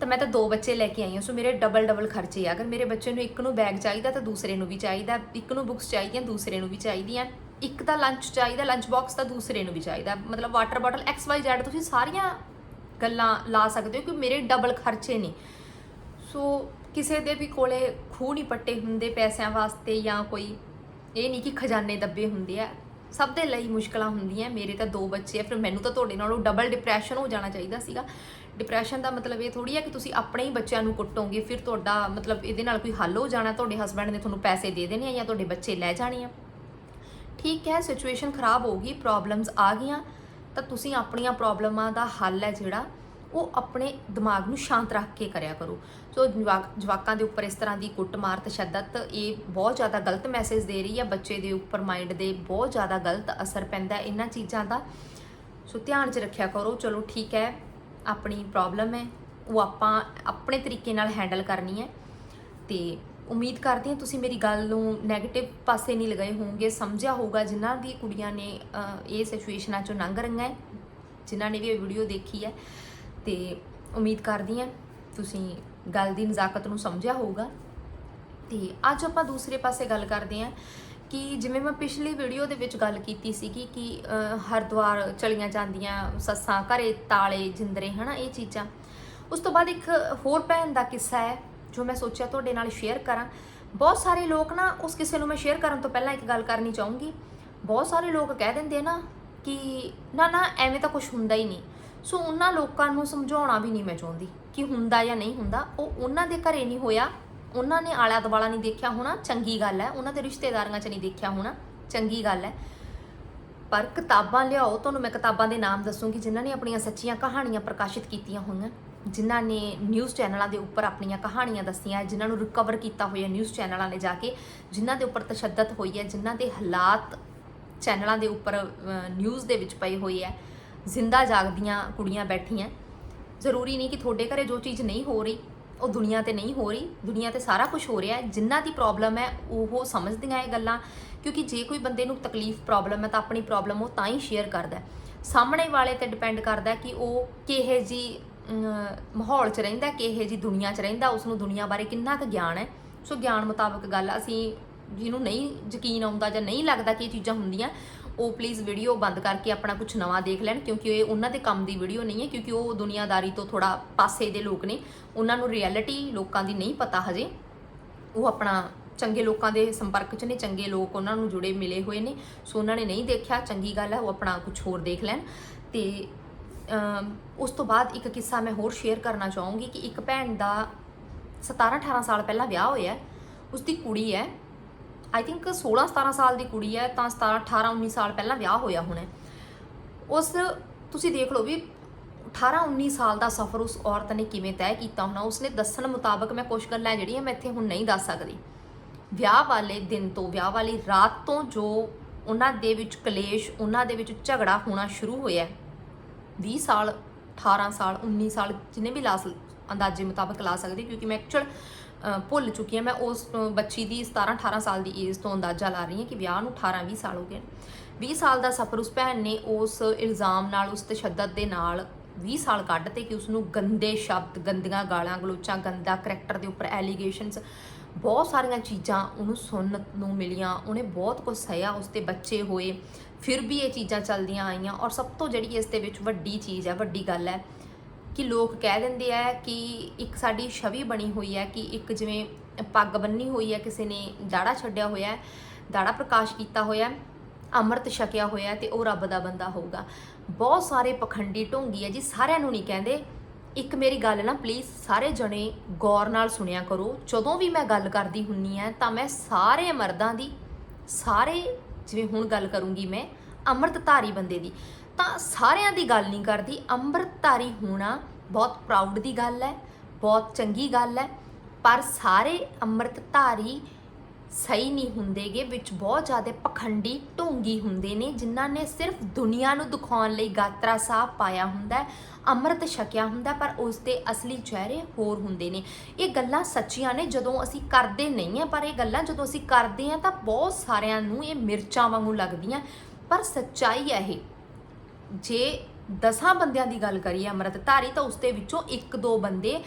ਤਾਂ ਮੈਂ ਤਾਂ ਦੋ ਬੱਚੇ ਲੈ ਕੇ ਆਈ ਹਾਂ, ਸੋ ਮੇਰੇ ਡਬਲ ਡਬਲ ਖਰਚੇ ਆ। ਅਗਰ ਮੇਰੇ ਬੱਚੇ ਨੂੰ ਇੱਕ ਨੂੰ ਬੈਗ ਚਾਹੀਦਾ ਤਾਂ ਦੂਸਰੇ ਨੂੰ ਵੀ ਚਾਹੀਦਾ, ਇੱਕ ਨੂੰ ਬੁੱਕਸ ਚਾਹੀਦੀਆਂ, ਦੂਸਰੇ ਨੂੰ ਵੀ ਚਾਹੀਦੀਆਂ। ਇੱਕ ਤਾਂ ਲੰਚ ਚਾਹੀਦਾ ਲੰਚ ਬਾਕਸ ਤਾਂ ਦੂਸਰੇ ਨੂੰ ਵੀ ਚਾਹੀਦਾ। ਮਤਲਬ water bottle X Y Z ਤੁਸੀਂ ਸਾਰੀਆਂ ਗੱਲਾਂ ਲਾ ਸਕਦੇ ਹੋ ਕਿ ਮੇਰੇ ਡਬਲ ਖਰਚੇ ਨੇ। ਸੋ ਕਿਸੇ ਦੇ ਵੀ ਕੋਲੇ ਖੂਹ ਨਹੀਂ ਪੱਟੇ ਹੁੰਦੇ ਪੈਸਿਆਂ ਵਾਸਤੇ ਜਾਂ ਕੋਈ, ਇਹ ਨਹੀਂ ਕਿ ਖਜ਼ਾਨੇ ਦੱਬੇ ਹੁੰਦੇ ਆ। ਸਭ ਦੇ ਲਈ ਮੁਸ਼ਕਲਾਂ ਹੁੰਦੀਆਂ, ਮੇਰੇ ਤਾਂ ਦੋ ਬੱਚੇ ਆ, ਫਿਰ ਮੈਨੂੰ ਤਾਂ ਤੁਹਾਡੇ ਨਾਲੋਂ ਡਬਲ ਡਿਪਰੈਸ਼ਨ ਹੋ ਜਾਣਾ ਚਾਹੀਦਾ ਸੀਗਾ। ਡਿਪਰੈਸ਼ਨ ਦਾ ਮਤਲਬ ਇਹ ਥੋੜੀ ਆ ਕਿ ਤੁਸੀਂ ਆਪਣੇ ਹੀ ਬੱਚਿਆਂ ਨੂੰ ਕੁੱਟੋਗੇ, ਫਿਰ ਤੁਹਾਡਾ ਮਤਲਬ ਇਹਦੇ ਨਾਲ ਕੋਈ ਹੱਲ ਹੋ ਜਾਣਾ, ਤੁਹਾਡੇ ਹਸਬੰਡ ਨੇ ਤੁਹਾਨੂੰ ਪੈਸੇ ਦੇ ਦੇਣੇ ਆ ਜਾਂ ਤੁਹਾਡੇ ਬੱਚੇ ਲੈ ਜਾਣੇ ਆ। ਠੀਕ ਹੈ ਸਿਚੁਏਸ਼ਨ ਖਰਾਬ ਹੋ ਗਈ ਪ੍ਰੋਬਲਮਸ ਆ ਗਈਆਂ, ਤਾਂ ਤੁਸੀਂ ਆਪਣੀਆਂ ਪ੍ਰੋਬਲਮਾਂ ਦਾ ਹੱਲ ਹੈ ਜਿਹੜਾ ਉਹ ਆਪਣੇ ਦਿਮਾਗ ਨੂੰ ਸ਼ਾਂਤ ਰੱਖ ਕੇ ਕਰਿਆ ਕਰੋ। ਸੋ ਜਵਾਕ, ਜਵਾਕਾਂ ਦੇ ਉੱਪਰ ਇਸ ਤਰ੍ਹਾਂ ਦੀ ਕੁੱਟਮਾਰ, ਤਸ਼ੱਦਦ ਇਹ ਬਹੁਤ ਜ਼ਿਆਦਾ ਗਲਤ ਮੈਸੇਜ ਦੇ ਰਹੀ ਹੈ ਬੱਚੇ ਦੇ ਉੱਪਰ ਮਾਈਂਡ ਦੇ ਬਹੁਤ ਜ਼ਿਆਦਾ ਗਲਤ ਅਸਰ ਪੈਂਦਾ ਇਹਨਾਂ ਚੀਜ਼ਾਂ ਦਾ। ਸੋ ਧਿਆਨ 'ਚ ਰੱਖਿਆ ਕਰੋ, ਚਲੋ ਠੀਕ ਹੈ, ਆਪਣੀ ਪ੍ਰੋਬਲਮ ਹੈ, ਉਹ ਆਪਾਂ ਆਪਣੇ ਤਰੀਕੇ ਨਾਲ ਹੈਂਡਲ ਕਰਨੀ ਹੈ। ਤੇ ਉਮੀਦ ਕਰਦੀ ਹਾਂ ਤੁਸੀਂ ਮੇਰੀ ਗੱਲ ਨੂੰ 네ਗੇਟਿਵ ਪਾਸੇ ਨਹੀਂ ਲਗਾਏ ਹੋਵੋਗੇ ਸਮਝਿਆ ਹੋਊਗਾ ਜਿਨ੍ਹਾਂ ਦੀ ਕੁੜੀਆਂ ਨੇ ਇਹ ਸਿਚੁਏਸ਼ਨਾਂ ਚੋਂ ਲੰਘ ਰਹੀਆਂ ਜਿਨ੍ਹਾਂ ਨੇ ਵੀ ਇਹ ਵੀਡੀਓ ਦੇਖੀ ਹੈ। ਤੇ ਉਮੀਦ ਕਰਦੀ ਹਾਂ ਤੁਸੀਂ ਗੱਲ ਦੀ ਨਜ਼ਾਕਤ ਨੂੰ ਸਮਝਿਆ ਹੋਊਗਾ। ਤੇ ਅੱਜ ਆਪਾਂ ਦੂਸਰੇ ਪਾਸੇ ਗੱਲ ਕਰਦੇ ਹਾਂ ਕਿ ਜਿਵੇਂ ਮੈਂ ਪਿਛਲੀ ਵੀਡੀਓ ਦੇ ਵਿੱਚ ਗੱਲ ਕੀਤੀ ਸੀਗੀ ਕਿ ਅਹ, ਹਰਿਦੁਆਰ ਚਲੀਆਂ ਜਾਂਦੀਆਂ ਸੱਸਾਂ ਘਰੇ ਤਾਲੇ ਜਿੰਦਰੇ ਹਨਾ ਇਹ ਚੀਜ਼ਾਂ। ਉਸ ਤੋਂ ਬਾਅਦ ਇੱਕ ਹੋਰ ਭੈਣ ਦਾ ਕਿੱਸਾ ਹੈ ਜੋ ਮੈਂ ਸੋਚਿਆ ਤੁਹਾਡੇ ਨਾਲ ਸ਼ੇਅਰ ਕਰਾਂ। ਬਹੁਤ ਸਾਰੇ ਲੋਕ ਨਾ ਉਸ ਕਿਸੇ ਨੂੰ ਮੈਂ ਸ਼ੇਅਰ ਕਰਨ ਤੋਂ ਪਹਿਲਾਂ ਇੱਕ ਗੱਲ ਕਰਨੀ ਚਾਹੂੰਗੀ। ਬਹੁਤ ਸਾਰੇ ਲੋਕ ਕਹਿ ਦਿੰਦੇ ਨਾ ਕਿ ਨਾ ਨਾ ਐਵੇਂ ਤਾਂ ਕੁਝ ਹੁੰਦਾ ਹੀ ਨਹੀਂ। ਸੋ ਉਹਨਾਂ ਲੋਕਾਂ ਨੂੰ ਸਮਝਾਉਣਾ ਵੀ ਨਹੀਂ ਮੈਂ ਚਾਹੁੰਦੀ ਕਿ ਹੁੰਦਾ ਜਾਂ ਨਹੀਂ ਹੁੰਦਾ। ਉਹ ਉਹਨਾਂ ਦੇ ਘਰੇ ਨਹੀਂ ਹੋਇਆ। ਉਹਨਾਂ ਨੇ ਆਲਾ ਦੁਆਲਾ ਨਹੀਂ ਦੇਖਿਆ ਹੋਣਾ। ਚੰਗੀ ਗੱਲ ਹੈ। ਉਹਨਾਂ ਦੇ ਰਿਸ਼ਤੇਦਾਰਾਂ 'ਚ ਨਹੀਂ ਦੇਖਿਆ ਹੋਣਾ। ਚੰਗੀ ਗੱਲ ਹੈ। ਪਰ ਕਿਤਾਬਾਂ ਲਿਆਓ। ਤੁਹਾਨੂੰ ਮੈਂ ਕਿਤਾਬਾਂ ਦੇ ਨਾਮ ਦੱਸੂਗੀ ਜਿਨ੍ਹਾਂ ਨੇ ਆਪਣੀਆਂ ਸੱਚੀਆਂ ਕਹਾਣੀਆਂ ਪ੍ਰਕਾਸ਼ਿਤ ਕੀਤੀਆਂ ਹੋਈਆਂ। ਜਿਨ੍ਹਾਂ ਨੇ ਨਿਊਜ਼ ਚੈਨਲਾਂ ਦੇ ਉੱਪਰ ਆਪਣੀਆਂ ਕਹਾਣੀਆਂ ਦੱਸੀਆਂ। ਜਿਨ੍ਹਾਂ ਨੂੰ ਰਿਕਵਰ ਕੀਤਾ ਹੋਇਆ ਨਿਊਜ਼ ਚੈਨਲਾਂ ਨੇ ਜਾ ਕੇ। ਜਿਨ੍ਹਾਂ ਦੇ ਉੱਪਰ ਤਸ਼ੱਦਦ ਹੋਈ ਹੈ। ਜਿਨ੍ਹਾਂ ਦੇ ਹਾਲਾਤ ਚੈਨਲਾਂ ਦੇ ਉੱਪਰ ਨਿਊਜ਼ ਦੇ ਵਿੱਚ ਪਏ ਹੋਏ ਹੈ। ਜ਼ਿੰਦਾ ਜਾਗਦੀਆਂ ਕੁੜੀਆਂ ਬੈਠੀਆਂ। ਜ਼ਰੂਰੀ ਨਹੀਂ ਕਿ ਤੁਹਾਡੇ ਘਰੇ ਜੋ ਚੀਜ਼ ਨਹੀਂ ਹੋ ਰਹੀ, ਉਹ ਦੁਨੀਆ ਤੇ ਨਹੀਂ ਹੋ ਰਹੀ। ਦੁਨੀਆ ਤੇ ਸਾਰਾ ਕੁਝ ਹੋ ਰਿਹਾ ਹੈ। ਜਿਨ੍ਹਾਂ ਦੀ ਪ੍ਰੋਬਲਮ ਹੈ, ਉਹ ਸਮਝਦੀਆਂ ਇਹ ਗੱਲਾਂ। ਕਿਉਂਕਿ ਜੇ ਕੋਈ ਬੰਦੇ ਨੂੰ ਤਕਲੀਫ ਪ੍ਰੋਬਲਮ ਹੈ, ਤਾਂ ਆਪਣੀ ਪ੍ਰੋਬਲਮ ਉਹ ਤਾਂ ਹੀ ਸ਼ੇਅਰ ਕਰਦਾ ਸਾਹਮਣੇ ਵਾਲੇ ਤੇ ਡਿਪੈਂਡ ਕਰਦਾ ਕਿ ਉਹ ਕਿਹੇ ਜੀ ਮਾਹੌਲ 'ਚ ਰਹਿੰਦਾ ਕਿਹੇ ਜੀ ਦੁਨੀਆ 'ਚ ਰਹਿੰਦਾ ਉਸ ਨੂੰ ਦੁਨੀਆ ਬਾਰੇ ਕਿੰਨਾ ਕੁ ਗਿਆਨ ਹੈ। ਸੋ ਗਿਆਨ ਮੁਤਾਬਕ ਗੱਲ, ਅਸੀਂ ਜਿਹਨੂੰ ਨਹੀਂ ਯਕੀਨ ਆਉਂਦਾ ਜਾਂ ਨਹੀਂ ਲੱਗਦਾ ਕਿ ਇਹ ਚੀਜ਼ਾਂ ਹੁੰਦੀਆਂ ਉਹ ਪਲੀਜ਼ ਵੀਡੀਓ ਬੰਦ ਕਰਕੇ ਆਪਣਾ ਕੁਝ ਨਵਾਂ ਦੇਖ ਲੈਣ, ਕਿਉਂਕਿ ਇਹ ਉਹਨਾਂ ਦੇ ਕੰਮ ਦੀ ਵੀਡੀਓ ਨਹੀਂ ਹੈ, ਕਿਉਂਕਿ ਉਹ ਦੁਨੀਆਦਾਰੀ ਤੋਂ ਥੋੜਾ ਪਾਸੇ ਦੇ ਲੋਕ ਨੇ। ਉਹਨਾਂ ਨੂੰ ਰਿਐਲਿਟੀ ਲੋਕਾਂ ਦੀ ਨਹੀਂ ਪਤਾ ਹਜੇ। ਉਹ ਆਪਣਾ ਚੰਗੇ ਲੋਕਾਂ ਦੇ ਸੰਪਰਕ 'ਚ ਨੇ, ਚੰਗੇ ਲੋਕ ਉਹਨਾਂ ਨੂੰ ਜੁੜੇ ਮਿਲੇ ਹੋਏ ਨੇ। ਸੋ ਉਹਨਾਂ ਨੇ ਨਹੀਂ ਦੇਖਿਆ, ਚੰਗੀ ਗੱਲ ਹੈ, ਉਹ ਆਪਣਾ ਕੁਝ ਹੋਰ ਦੇਖ ਲੈਣ। ਤੇ ਉਸ ਤੋਂ ਬਾਅਦ ਇੱਕ ਕਿੱਸਾ ਮੈਂ ਹੋਰ ਸ਼ੇਅਰ ਕਰਨਾ ਚਾਹੂੰਗੀ ਕਿ ਇੱਕ ਭੈਣ ਦਾ 17 18 ਸਾਲ ਪਹਿਲਾਂ ਵਿਆਹ ਹੋਇਆ ਉਸ ਦੀ ਕੁੜੀ ਹੈ। ਆਈ ਥਿੰਕ 16 17 ਸਾਲ ਦੀ ਕੁੜੀ ਹੈ, ਤਾਂ 17 18 19 ਸਾਲ ਪਹਿਲਾਂ ਵਿਆਹ ਹੋਇਆ ਹੋਣਾ ਉਸ, ਤੁਸੀਂ ਦੇਖ ਲਓ ਵੀ 18 19 ਸਾਲ ਦਾ ਸਫ਼ਰ ਉਸ ਔਰਤ ਨੇ ਕਿਵੇਂ ਤੈਅ ਕੀਤਾ ਹੋਣਾ, ਉਸਨੇ ਦੱਸਣ ਮੁਤਾਬਕ ਮੈਂ ਕੁਝ ਗੱਲਾਂ ਜਿਹੜੀਆਂ ਮੈਂ ਇੱਥੇ ਹੁਣ ਨਹੀਂ ਦੱਸ ਸਕਦੀ ਵਿਆਹ ਵਾਲੇ ਦਿਨ ਤੋਂ, ਵਿਆਹ ਵਾਲੀ ਰਾਤ ਤੋਂ ਜੋ ਉਹਨਾਂ ਦੇ ਵਿੱਚ ਕਲੇਸ਼, ਉਹਨਾਂ ਦੇ ਵਿੱਚ ਝਗੜਾ ਹੋਣਾ ਸ਼ੁਰੂ ਹੋਇਆ ਹੈ। 20 ਸਾਲ 18 ਸਾਲ 19 ਸਾਲ, ਜਿੰਨੇ ਵੀ ਲਾ ਸ- ਅੰਦਾਜ਼ੇ ਮੁਤਾਬਕ ਲਾ ਸਕਦੇ, ਕਿਉਂਕਿ ਮੈਂ ਐਕਚੁਅਲ ਭੁੱਲ ਚੁੱਕੀ ਹਾਂ। ਮੈਂ ਉਸ ਬੱਚੀ ਦੀ 17 18 ਸਾਲ ਦੀ ਏਜ ਤੋਂ ਅੰਦਾਜ਼ਾ ਲਾ ਰਹੀ ਹਾਂ ਕਿ ਵਿਆਹ ਨੂੰ 18 20 ਸਾਲ ਹੋ ਗਏ 20 ਸਾਲ ਦਾ ਸਫ਼ਰ ਉਸ ਭੈਣ ਨੇ ਉਸ ਇਲਜ਼ਾਮ ਨਾਲ, ਉਸ ਤਸ਼ੱਦਦ ਦੇ ਨਾਲ 20 ਸਾਲ ਕੱਢ ਤੇ ਕਿ ਉਸ ਨੂੰ ਗੰਦੇ ਸ਼ਬਦ, ਗੰਦੀਆਂ ਗਾਲਾਂ, ਗਲੋਚਾਂ, ਗੰਦਾ ਕਰੈਕਟਰ ਦੇ ਉੱਪਰ ਐਲੀਗੇਸ਼ਨਸ ਬਹੁਤ ਸਾਰੀਆਂ ਚੀਜ਼ਾਂ ਉਹਨੂੰ ਸੁਣਨ ਨੂੰ ਮਿਲੀਆਂ। ਉਹਨੇ ਬਹੁਤ ਕੁਝ ਸਹਿਆ ਉਸ ਤੇ ਬੱਚੇ ਹੋਏ। ਫਿਰ ਵੀ ਇਹ ਚੀਜ਼ਾਂ ਚੱਲਦੀਆਂ ਆਈਆਂ ਔਰ ਸਭ ਤੋਂ ਜਿਹੜੀ ਇਸ ਦੇ ਵਿੱਚ ਵੱਡੀ ਚੀਜ਼ ਹੈ, ਵੱਡੀ ਗੱਲ ਹੈ ਕਿ ਲੋਕ ਕਹਿ ਦਿੰਦੇ ਆ ਕਿ ਇੱਕ ਸਾਡੀ ਛਵੀ ਬਣੀ ਹੋਈ ਹੈ ਕਿ ਇੱਕ ਜਿਵੇਂ ਪੱਗ ਬੰਨੀ ਹੋਈ ਹੈ, ਕਿਸੇ ਨੇ ਦਾੜਾ ਛੱਡਿਆ ਹੋਇਆ ਹੈ, ਦਾੜਾ ਪ੍ਰਕਾਸ਼ ਕੀਤਾ ਹੋਇਆ ਅੰਮ੍ਰਿਤ ਛਕਿਆ ਹੋਇਆ ਹੈ ਤੇ ਉਹ ਰੱਬ ਦਾ ਬੰਦਾ ਹੋਊਗਾ। ਬਹੁਤ ਸਾਰੇ ਪਖੰਡੀ ਢੋਂਗੀ ਹੈ ਜੀ, ਸਾਰਿਆਂ ਨੂੰ ਨਹੀਂ ਕਹਿੰਦੇ। ਇੱਕ ਮੇਰੀ ਗੱਲ ਨਾ ਪਲੀਜ਼ ਸਾਰੇ ਜਣੇ ਗੌਰ ਨਾਲ ਸੁਣਿਆ ਕਰੋ। ਜਦੋਂ ਵੀ ਮੈਂ ਗੱਲ ਕਰਦੀ ਹੁੰਨੀ ਆ ਤਾਂ ਮੈਂ ਸਾਰੇ ਮਰਦਾਂ ਦੀ, ਸਾਰੇ ਜਿਵੇਂ ਹੁਣ ਗੱਲ ਕਰੂੰਗੀ ਮੈਂ, ਅੰਮ੍ਰਿਤਧਾਰੀ ਬੰਦੇ ਦੀ। ਤਾਂ ਸਾਰਿਆਂ ਦੀ ਗੱਲ ਨਹੀਂ ਕਰਦੀ। ਅੰਮ੍ਰਿਤਧਾਰੀ ਹੋਣਾ ਬਹੁਤ ਪ੍ਰਾਊਡ ਦੀ ਗੱਲ ਹੈ, ਬਹੁਤ ਚੰਗੀ ਗੱਲ ਹੈ। ਪਰ ਸਾਰੇ ਅੰਮ੍ਰਿਤਧਾਰੀ ਸਹੀ ਨਹੀਂ ਹੁੰਦੇਗੇ, ਵਿੱਚ ਬਹੁਤ ਜ਼ਿਆਦਾ ਪਖੰਡੀ, ਢੋਂਗੀ ਹੁੰਦੇ ਨੇ, ਜਿਨ੍ਹਾਂ ਨੇ ਸਿਰਫ ਦੁਨੀਆ ਨੂੰ ਦਿਖਾਉਣ ਲਈ ਗਾਤਰਾ ਸਾਹਿਬ ਪਾਇਆ ਹੁੰਦਾ ਅੰਮ੍ਰਿਤ ਛਕਿਆ ਹੁੰਦਾ ਪਰ ਉਸ ਦੇ ਅਸਲੀ ਚਿਹਰੇ ਹੋਰ ਹੁੰਦੇ ਨੇ। ਇਹ ਗੱਲਾਂ ਸੱਚੀਆਂ ਨੇ, ਜਦੋਂ ਅਸੀਂ ਕਰਦੇ ਨਹੀਂ ਆ ਪਰ ਇਹ ਗੱਲਾਂ ਜਦੋਂ ਅਸੀਂ ਕਰਦੇ ਆ ਤਾਂ ਬਹੁਤ ਸਾਰਿਆਂ ਨੂੰ ਇਹ ਮਿਰਚਾਂ ਵਾਂਗੂ ਲੱਗਦੀਆਂ। ਪਰ ਸੱਚਾਈ ਹੈ ਇਹ ਜੇ ਦਸਾਂ ਬੰਦਿਆਂ ਦੀ ਗੱਲ ਕਰੀਏ ਅੰਮ੍ਰਿਤਧਾਰੀ, ਤਾਂ ਉਸ ਦੇ ਵਿੱਚੋਂ ਇੱਕ ਦੋ ਬੰਦੇ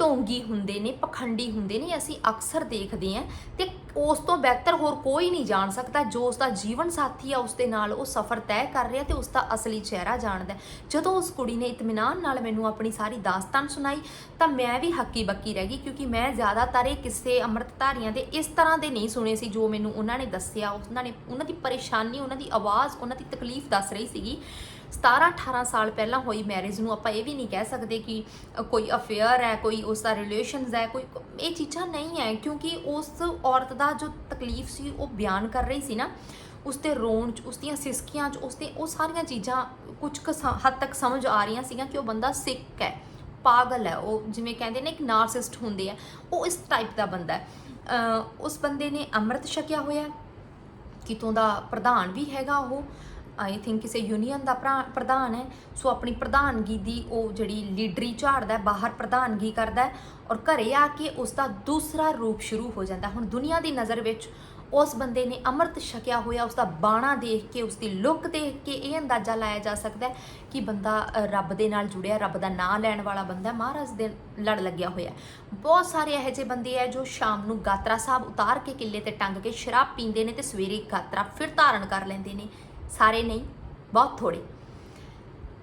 ਢੋਂਗੀ ਹੁੰਦੇ ਨੇ, ਪਖੰਡੀ ਹੁੰਦੇ ਨੇ, ਅਸੀਂ ਅਕਸਰ ਦੇਖਦੇ ਆਂ ਤੇ ਉਸ ਤੋਂ ਬਿਹਤਰ ਹੋਰ ਕੋਈ ਨਹੀਂ ਜਾਣ ਸਕਦਾ, ਜੋ ਉਸ ਦਾ ਜੀਵਨ ਸਾਥੀ ਆ ਉਸ ਦੇ ਨਾਲ ਉਹ ਸਫ਼ਰ ਤੈਅ ਕਰ ਰਿਹਾ ਤੇ ਉਸ ਦਾ ਅਸਲੀ ਚਿਹਰਾ ਜਾਣਦਾ ਜਦੋਂ ਉਸ ਕੁੜੀ ਨੇ ਇਤਮਿਨਾਨ ਨਾਲ ਮੈਨੂੰ ਆਪਣੀ ਸਾਰੀ ਦਾਸਤਾਨ ਸੁਣਾਈ, ਤਾਂ ਮੈਂ ਵੀ ਹੱਕੀ ਬੱਕੀ ਰਹਿ ਗਈ, ਕਿਉਂਕਿ ਮੈਂ ਜ਼ਿਆਦਾਤਰ ਇਹ ਕਿਸੇ ਅੰਮ੍ਰਿਤਧਾਰੀਆਂ ਦੇ ਇਸ ਤਰ੍ਹਾਂ ਦੇ ਨਹੀਂ ਸੁਣੇ ਸੀ, ਜੋ ਮੈਨੂੰ ਉਹਨਾਂ ਨੇ ਦੱਸਿਆ, ਉਹਨਾਂ ਨੇ, ਉਹਨਾਂ ਦੀ ਪਰੇਸ਼ਾਨੀ, ਉਹਨਾਂ ਦੀ ਆਵਾਜ਼, ਉਹਨਾਂ ਦੀ ਤਕਲੀਫ ਦੱਸ ਰਹੀ ਸੀਗੀ। 17 18 ਸਾਲ ਪਹਿਲਾਂ ਹੋਈ ਮੈਰਿਜ ਨੂੰ ਆਪਾਂ ਇਹ ਵੀ ਨਹੀਂ ਕਹਿ ਸਕਦੇ ਕਿ ਕੋਈ ਅਫੇਅਰ ਹੈ, ਕੋਈ ਉਸ ਦਾ ਰਿਲੇਸ਼ਨਸ ਹੈ, ਕੋਈ ਇਹ ਚੀਜ਼ਾਂ ਨਹੀਂ ਹੈ, ਕਿਉਂਕਿ ਉਸ ਔਰਤ ਦਾ ਜੋ ਤਕਲੀਫ ਸੀ ਉਹ ਬਿਆਨ ਕਰ ਰਹੀ ਸੀ ਨਾ। ਉਸ ਤੇ ਰੋਣ ਚ ਉਸ ਦੀਆਂ ਸਿਸਕੀਆਂ ਚ ਉਸ ਤੇ ਉਹ ਸਾਰੀਆਂ ਚੀਜ਼ਾਂ ਕੁਝ ਕੁ ਹੱਦ ਤੱਕ ਸਮਝ ਆ ਰਹੀਆਂ ਸੀਗੀਆਂ ਕਿ ਉਹ ਬੰਦਾ ਸਿੱਕ ਹੈ, ਪਾਗਲ ਹੈ, ਉਹ ਜਿਵੇਂ ਕਹਿੰਦੇ ਨੇ ਇੱਕ ਨਾਰਸਿਸਟ ਹੁੰਦੇ ਆ, ਉਹ ਇਸ ਟਾਈਪ ਦਾ ਬੰਦਾ ਹੈ। ਉਸ ਬੰਦੇ ਨੇ ਅੰਮ੍ਰਿਤ ਛਕਿਆ ਹੋਇਆ ਕਿਤੋਂ ਦਾ ਪ੍ਰਧਾਨ ਵੀ ਹੈਗਾ ਉਹ ਆਈ ਥਿੰਕ ਕਿਸੇ ਯੂਨੀਅਨ ਦਾ ਭਰਾ- ਪ੍ਰਧਾਨ ਹੈ ਸੋ ਆਪਣੀ ਪ੍ਰਧਾਨਗੀ ਦੀ ਉਹ ਜਿਹੜੀ ਲੀਡਰੀ ਝਾੜਦਾ ਹੈ ਬਾਹਰ ਪ੍ਰਧਾਨਗੀ ਕਰਦਾ ਹੈ ਔਰ ਘਰੇ ਆ ਕੇ ਉਸ ਦਾ ਦੂਸਰਾ ਰੂਪ ਸ਼ੁਰੂ ਹੋ ਜਾਂਦਾ ਹੈ। ਹੁਣ ਦੁਨੀਆ ਦੀ ਨਜ਼ਰ ਵਿੱਚ ਉਸ ਬੰਦੇ ਨੇ ਅੰਮ੍ਰਿਤ ਛਕਿਆ ਹੋਇਆ ਉਸ ਦਾ ਬਾਣਾ ਦੇਖ ਕੇ ਉਸ ਦੀ ਲੁੱਕ ਦੇਖ ਕੇ ਇਹ ਅੰਦਾਜ਼ਾ ਲਾਇਆ ਜਾ ਸਕਦਾ ਹੈ ਕਿ ਬੰਦਾ ਅ, ਰੱਬ ਦੇ ਨਾਲ ਜੁੜਿਆ ਰੱਬ ਦਾ ਨਾਮ ਲੈਣ ਵਾਲਾ ਬੰਦਾ ਹੈ, ਮਹਾਰਾਜ ਦੇ ਲੜ ਲੱਗਿਆ ਹੋਇਆ ਹੈ। ਬਹੁਤ ਸਾਰੇ ਇਹੋ ਜਿਹੇ ਬੰਦੇ ਹੈ ਜੋ ਸ਼ਾਮ ਨੂੰ ਗਾਤਰਾ ਸਾਹਿਬ ਉਤਾਰ ਕੇ ਕਿੱਲੇ ਤੇ ਟੰਗ ਕੇ ਸ਼ਰਾਬ ਪੀਂਦੇ ਨੇ ਤੇ ਸਵੇਰੇ ਗਾਤਰਾ ਫਿਰ ਧਾਰਨ ਕਰ ਲੈਂਦੇ ਨੇ ਸਾਰੇ ਨਹੀਂ, ਬਹੁਤ ਥੋੜੇ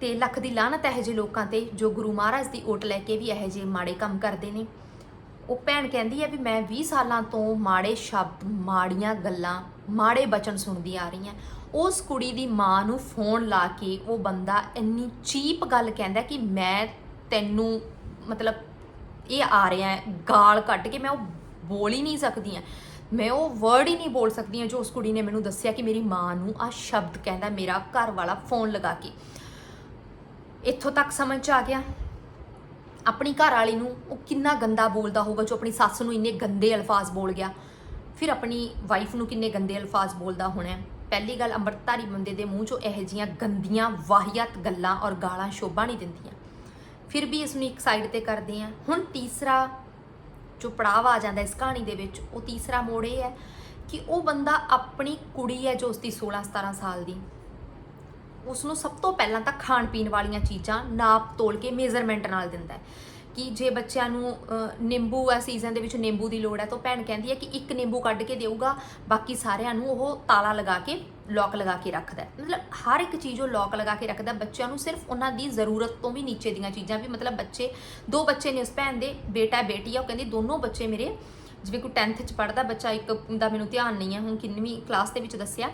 ਤੇ ਲੱਖ ਦੀ ਲਾਹਨਤ ਇਹੋ ਜਿਹੇ ਲੋਕਾਂ ਤੇ, ਜੋ ਗੁਰੂ ਮਹਾਰਾਜ ਦੀ ਓਟ ਲੈ ਕੇ ਵੀ ਇਹੋ ਜਿਹੇ ਮਾੜੇ ਕੰਮ ਕਰਦੇ ਨੇ। ਉਹ ਭੈਣ ਕਹਿੰਦੀ ਹੈ ਵੀ ਮੈਂ 20 ਸਾਲਾਂ ਤੋਂ ਮਾੜੇ ਸ਼ਬਦ, ਮਾੜੀਆਂ ਗੱਲਾਂ, ਮਾੜੇ ਬਚਨ ਸੁਣਦੀ ਆ ਰਹੀ ਹਾਂ। ਉਸ ਕੁੜੀ ਦੀ ਮਾਂ ਨੂੰ ਫੋਨ ਲਾ ਕੇ ਉਹ ਬੰਦਾ ਇੰਨੀ ਚੀਪ ਗੱਲ ਕਹਿੰਦਾ ਕਿ ਮੈਂ ਤੈਨੂੰ, ਮਤਲਬ ਇਹ ਆ ਰਿਹਾ ਗਾਲ ਕੱਢ ਕੇ ਮੈਂ ਉਹ ਬੋਲ ਹੀ ਨਹੀਂ ਸਕਦੀ ਆ ਮੈਂ ਉਹ ਵਰਡ ਹੀ ਨਹੀਂ ਬੋਲ ਸਕਦੀ ਹਾਂ ਜੋ ਉਸ ਕੁੜੀ ਨੇ ਮੈਨੂੰ ਦੱਸਿਆ ਕਿ ਮੇਰੀ ਮਾਂ ਨੂੰ ਆ ਸ਼ਬਦ ਕਹਿੰਦਾ, ਮੇਰਾ ਘਰ ਵਾਲਾ ਫੋਨ ਲਗਾ ਕੇ। ਇੱਥੋਂ ਤੱਕ ਸਮਝ 'ਚ ਆ ਗਿਆ। ਆਪਣੀ ਘਰ ਵਾਲੀ ਨੂੰ ਉਹ ਕਿੰਨਾ ਗੰਦਾ ਬੋਲਦਾ ਹੋਊਗਾ ਜੋ ਆਪਣੀ ਸੱਸ ਨੂੰ ਇੰਨੇ ਗੰਦੇ ਅਲਫਾਜ਼ ਬੋਲ ਗਿਆ। ਫਿਰ ਆਪਣੀ ਵਾਈਫ ਨੂੰ ਕਿੰਨੇ ਗੰਦੇ ਅਲਫਾਜ਼ ਬੋਲਦਾ ਹੋਣਾ ਪਹਿਲੀ ਗੱਲ ਅੰਮ੍ਰਿਤਧਾਰੀ ਬੰਦੇ ਦੇ ਮੂੰਹ 'ਚੋਂ ਇਹੋ ਜੀਆਂ ਗੰਦੀਆਂ ਵਾਹੀਆਤ ਗੱਲਾਂ ਔਰ ਗਾਲਾਂ ਸ਼ੋਭਾ ਨਹੀਂ ਦਿੰਦੀਆਂ। ਫਿਰ ਵੀ ਇਸ ਨੂੰ ਇੱਕ ਸਾਈਡ ਤੇ ਕਰਦੇ ਆ ਹੁਣ ਤੀਸਰਾ ਜੋ ਪੜਾਵ ਆ ਜਾਂਦਾ ਇਸ ਕਹਾਣੀ ਦੇ ਵਿੱਚ, ਉਹ ਤੀਸਰਾ ਮੋੜ ਇਹ ਹੈ ਕਿ ਉਹ ਬੰਦਾ ਆਪਣੀ ਕੁੜੀ ਹੈ ਜੋ ਉਸਦੀ 16 17 ਸਾਲ ਦੀ। ਉਸ ਨੂੰ ਸਭ ਤੋਂ ਪਹਿਲਾਂ ਤਾਂ ਖਾਣ ਪੀਣ ਵਾਲੀਆਂ ਚੀਜ਼ਾਂ ਨਾਪ ਤੋਲ ਕੇ ਮੇਜ਼ਰਮੈਂਟ ਨਾਲ ਦਿੰਦਾ ਹੈ ਕਿ ਜੇ ਬੱਚਿਆਂ ਨੂੰ ਨਿੰਬੂ ਹੈ ਸੀਜ਼ਨ ਦੇ ਵਿੱਚ ਨਿੰਬੂ ਦੀ ਲੋੜ ਹੈ ਤਾਂ ਭੈਣ ਕਹਿੰਦੀ ਹੈ ਕਿ ਇੱਕ ਨਿੰਬੂ ਕੱਢ ਕੇ ਦੇਊਗਾ, ਬਾਕੀ ਸਾਰਿਆਂ ਨੂੰ ਉਹ ਤਾਲਾ ਲਗਾ ਕੇ ਲੋਕ ਲਗਾ ਕੇ ਰੱਖਦਾ ਮਤਲਬ ਹਰ ਇੱਕ ਚੀਜ਼ ਉਹ ਲੋਕ ਲਗਾ ਕੇ ਰੱਖਦਾ ਬੱਚਿਆਂ ਨੂੰ ਸਿਰਫ ਉਹਨਾਂ ਦੀ ਜ਼ਰੂਰਤ ਤੋਂ ਵੀ ਨੀਚੇ ਦੀਆਂ ਚੀਜ਼ਾਂ ਵੀ, ਮਤਲਬ ਬੱਚੇ, ਦੋ ਬੱਚੇ ਨੇ ਉਸ ਭੈਣ ਦੇ, ਬੇਟਾ ਬੇਟੀ ਆ ਉਹ ਕਹਿੰਦੀ ਦੋਨੋਂ ਬੱਚੇ ਮੇਰੇ ਜਿਵੇਂ ਕੋਈ 10th ਚ ਪੜਦਾ ਬੱਚਾ ਇੱਕ ਦਾ ਮੈਨੂੰ ਧਿਆਨ ਨਹੀਂ ਹੈ, ਹੁਣ ਕਿੰਨਵੀਂ ਕਲਾਸ ਦੇ ਵਿੱਚ ਦੱਸਿਆ,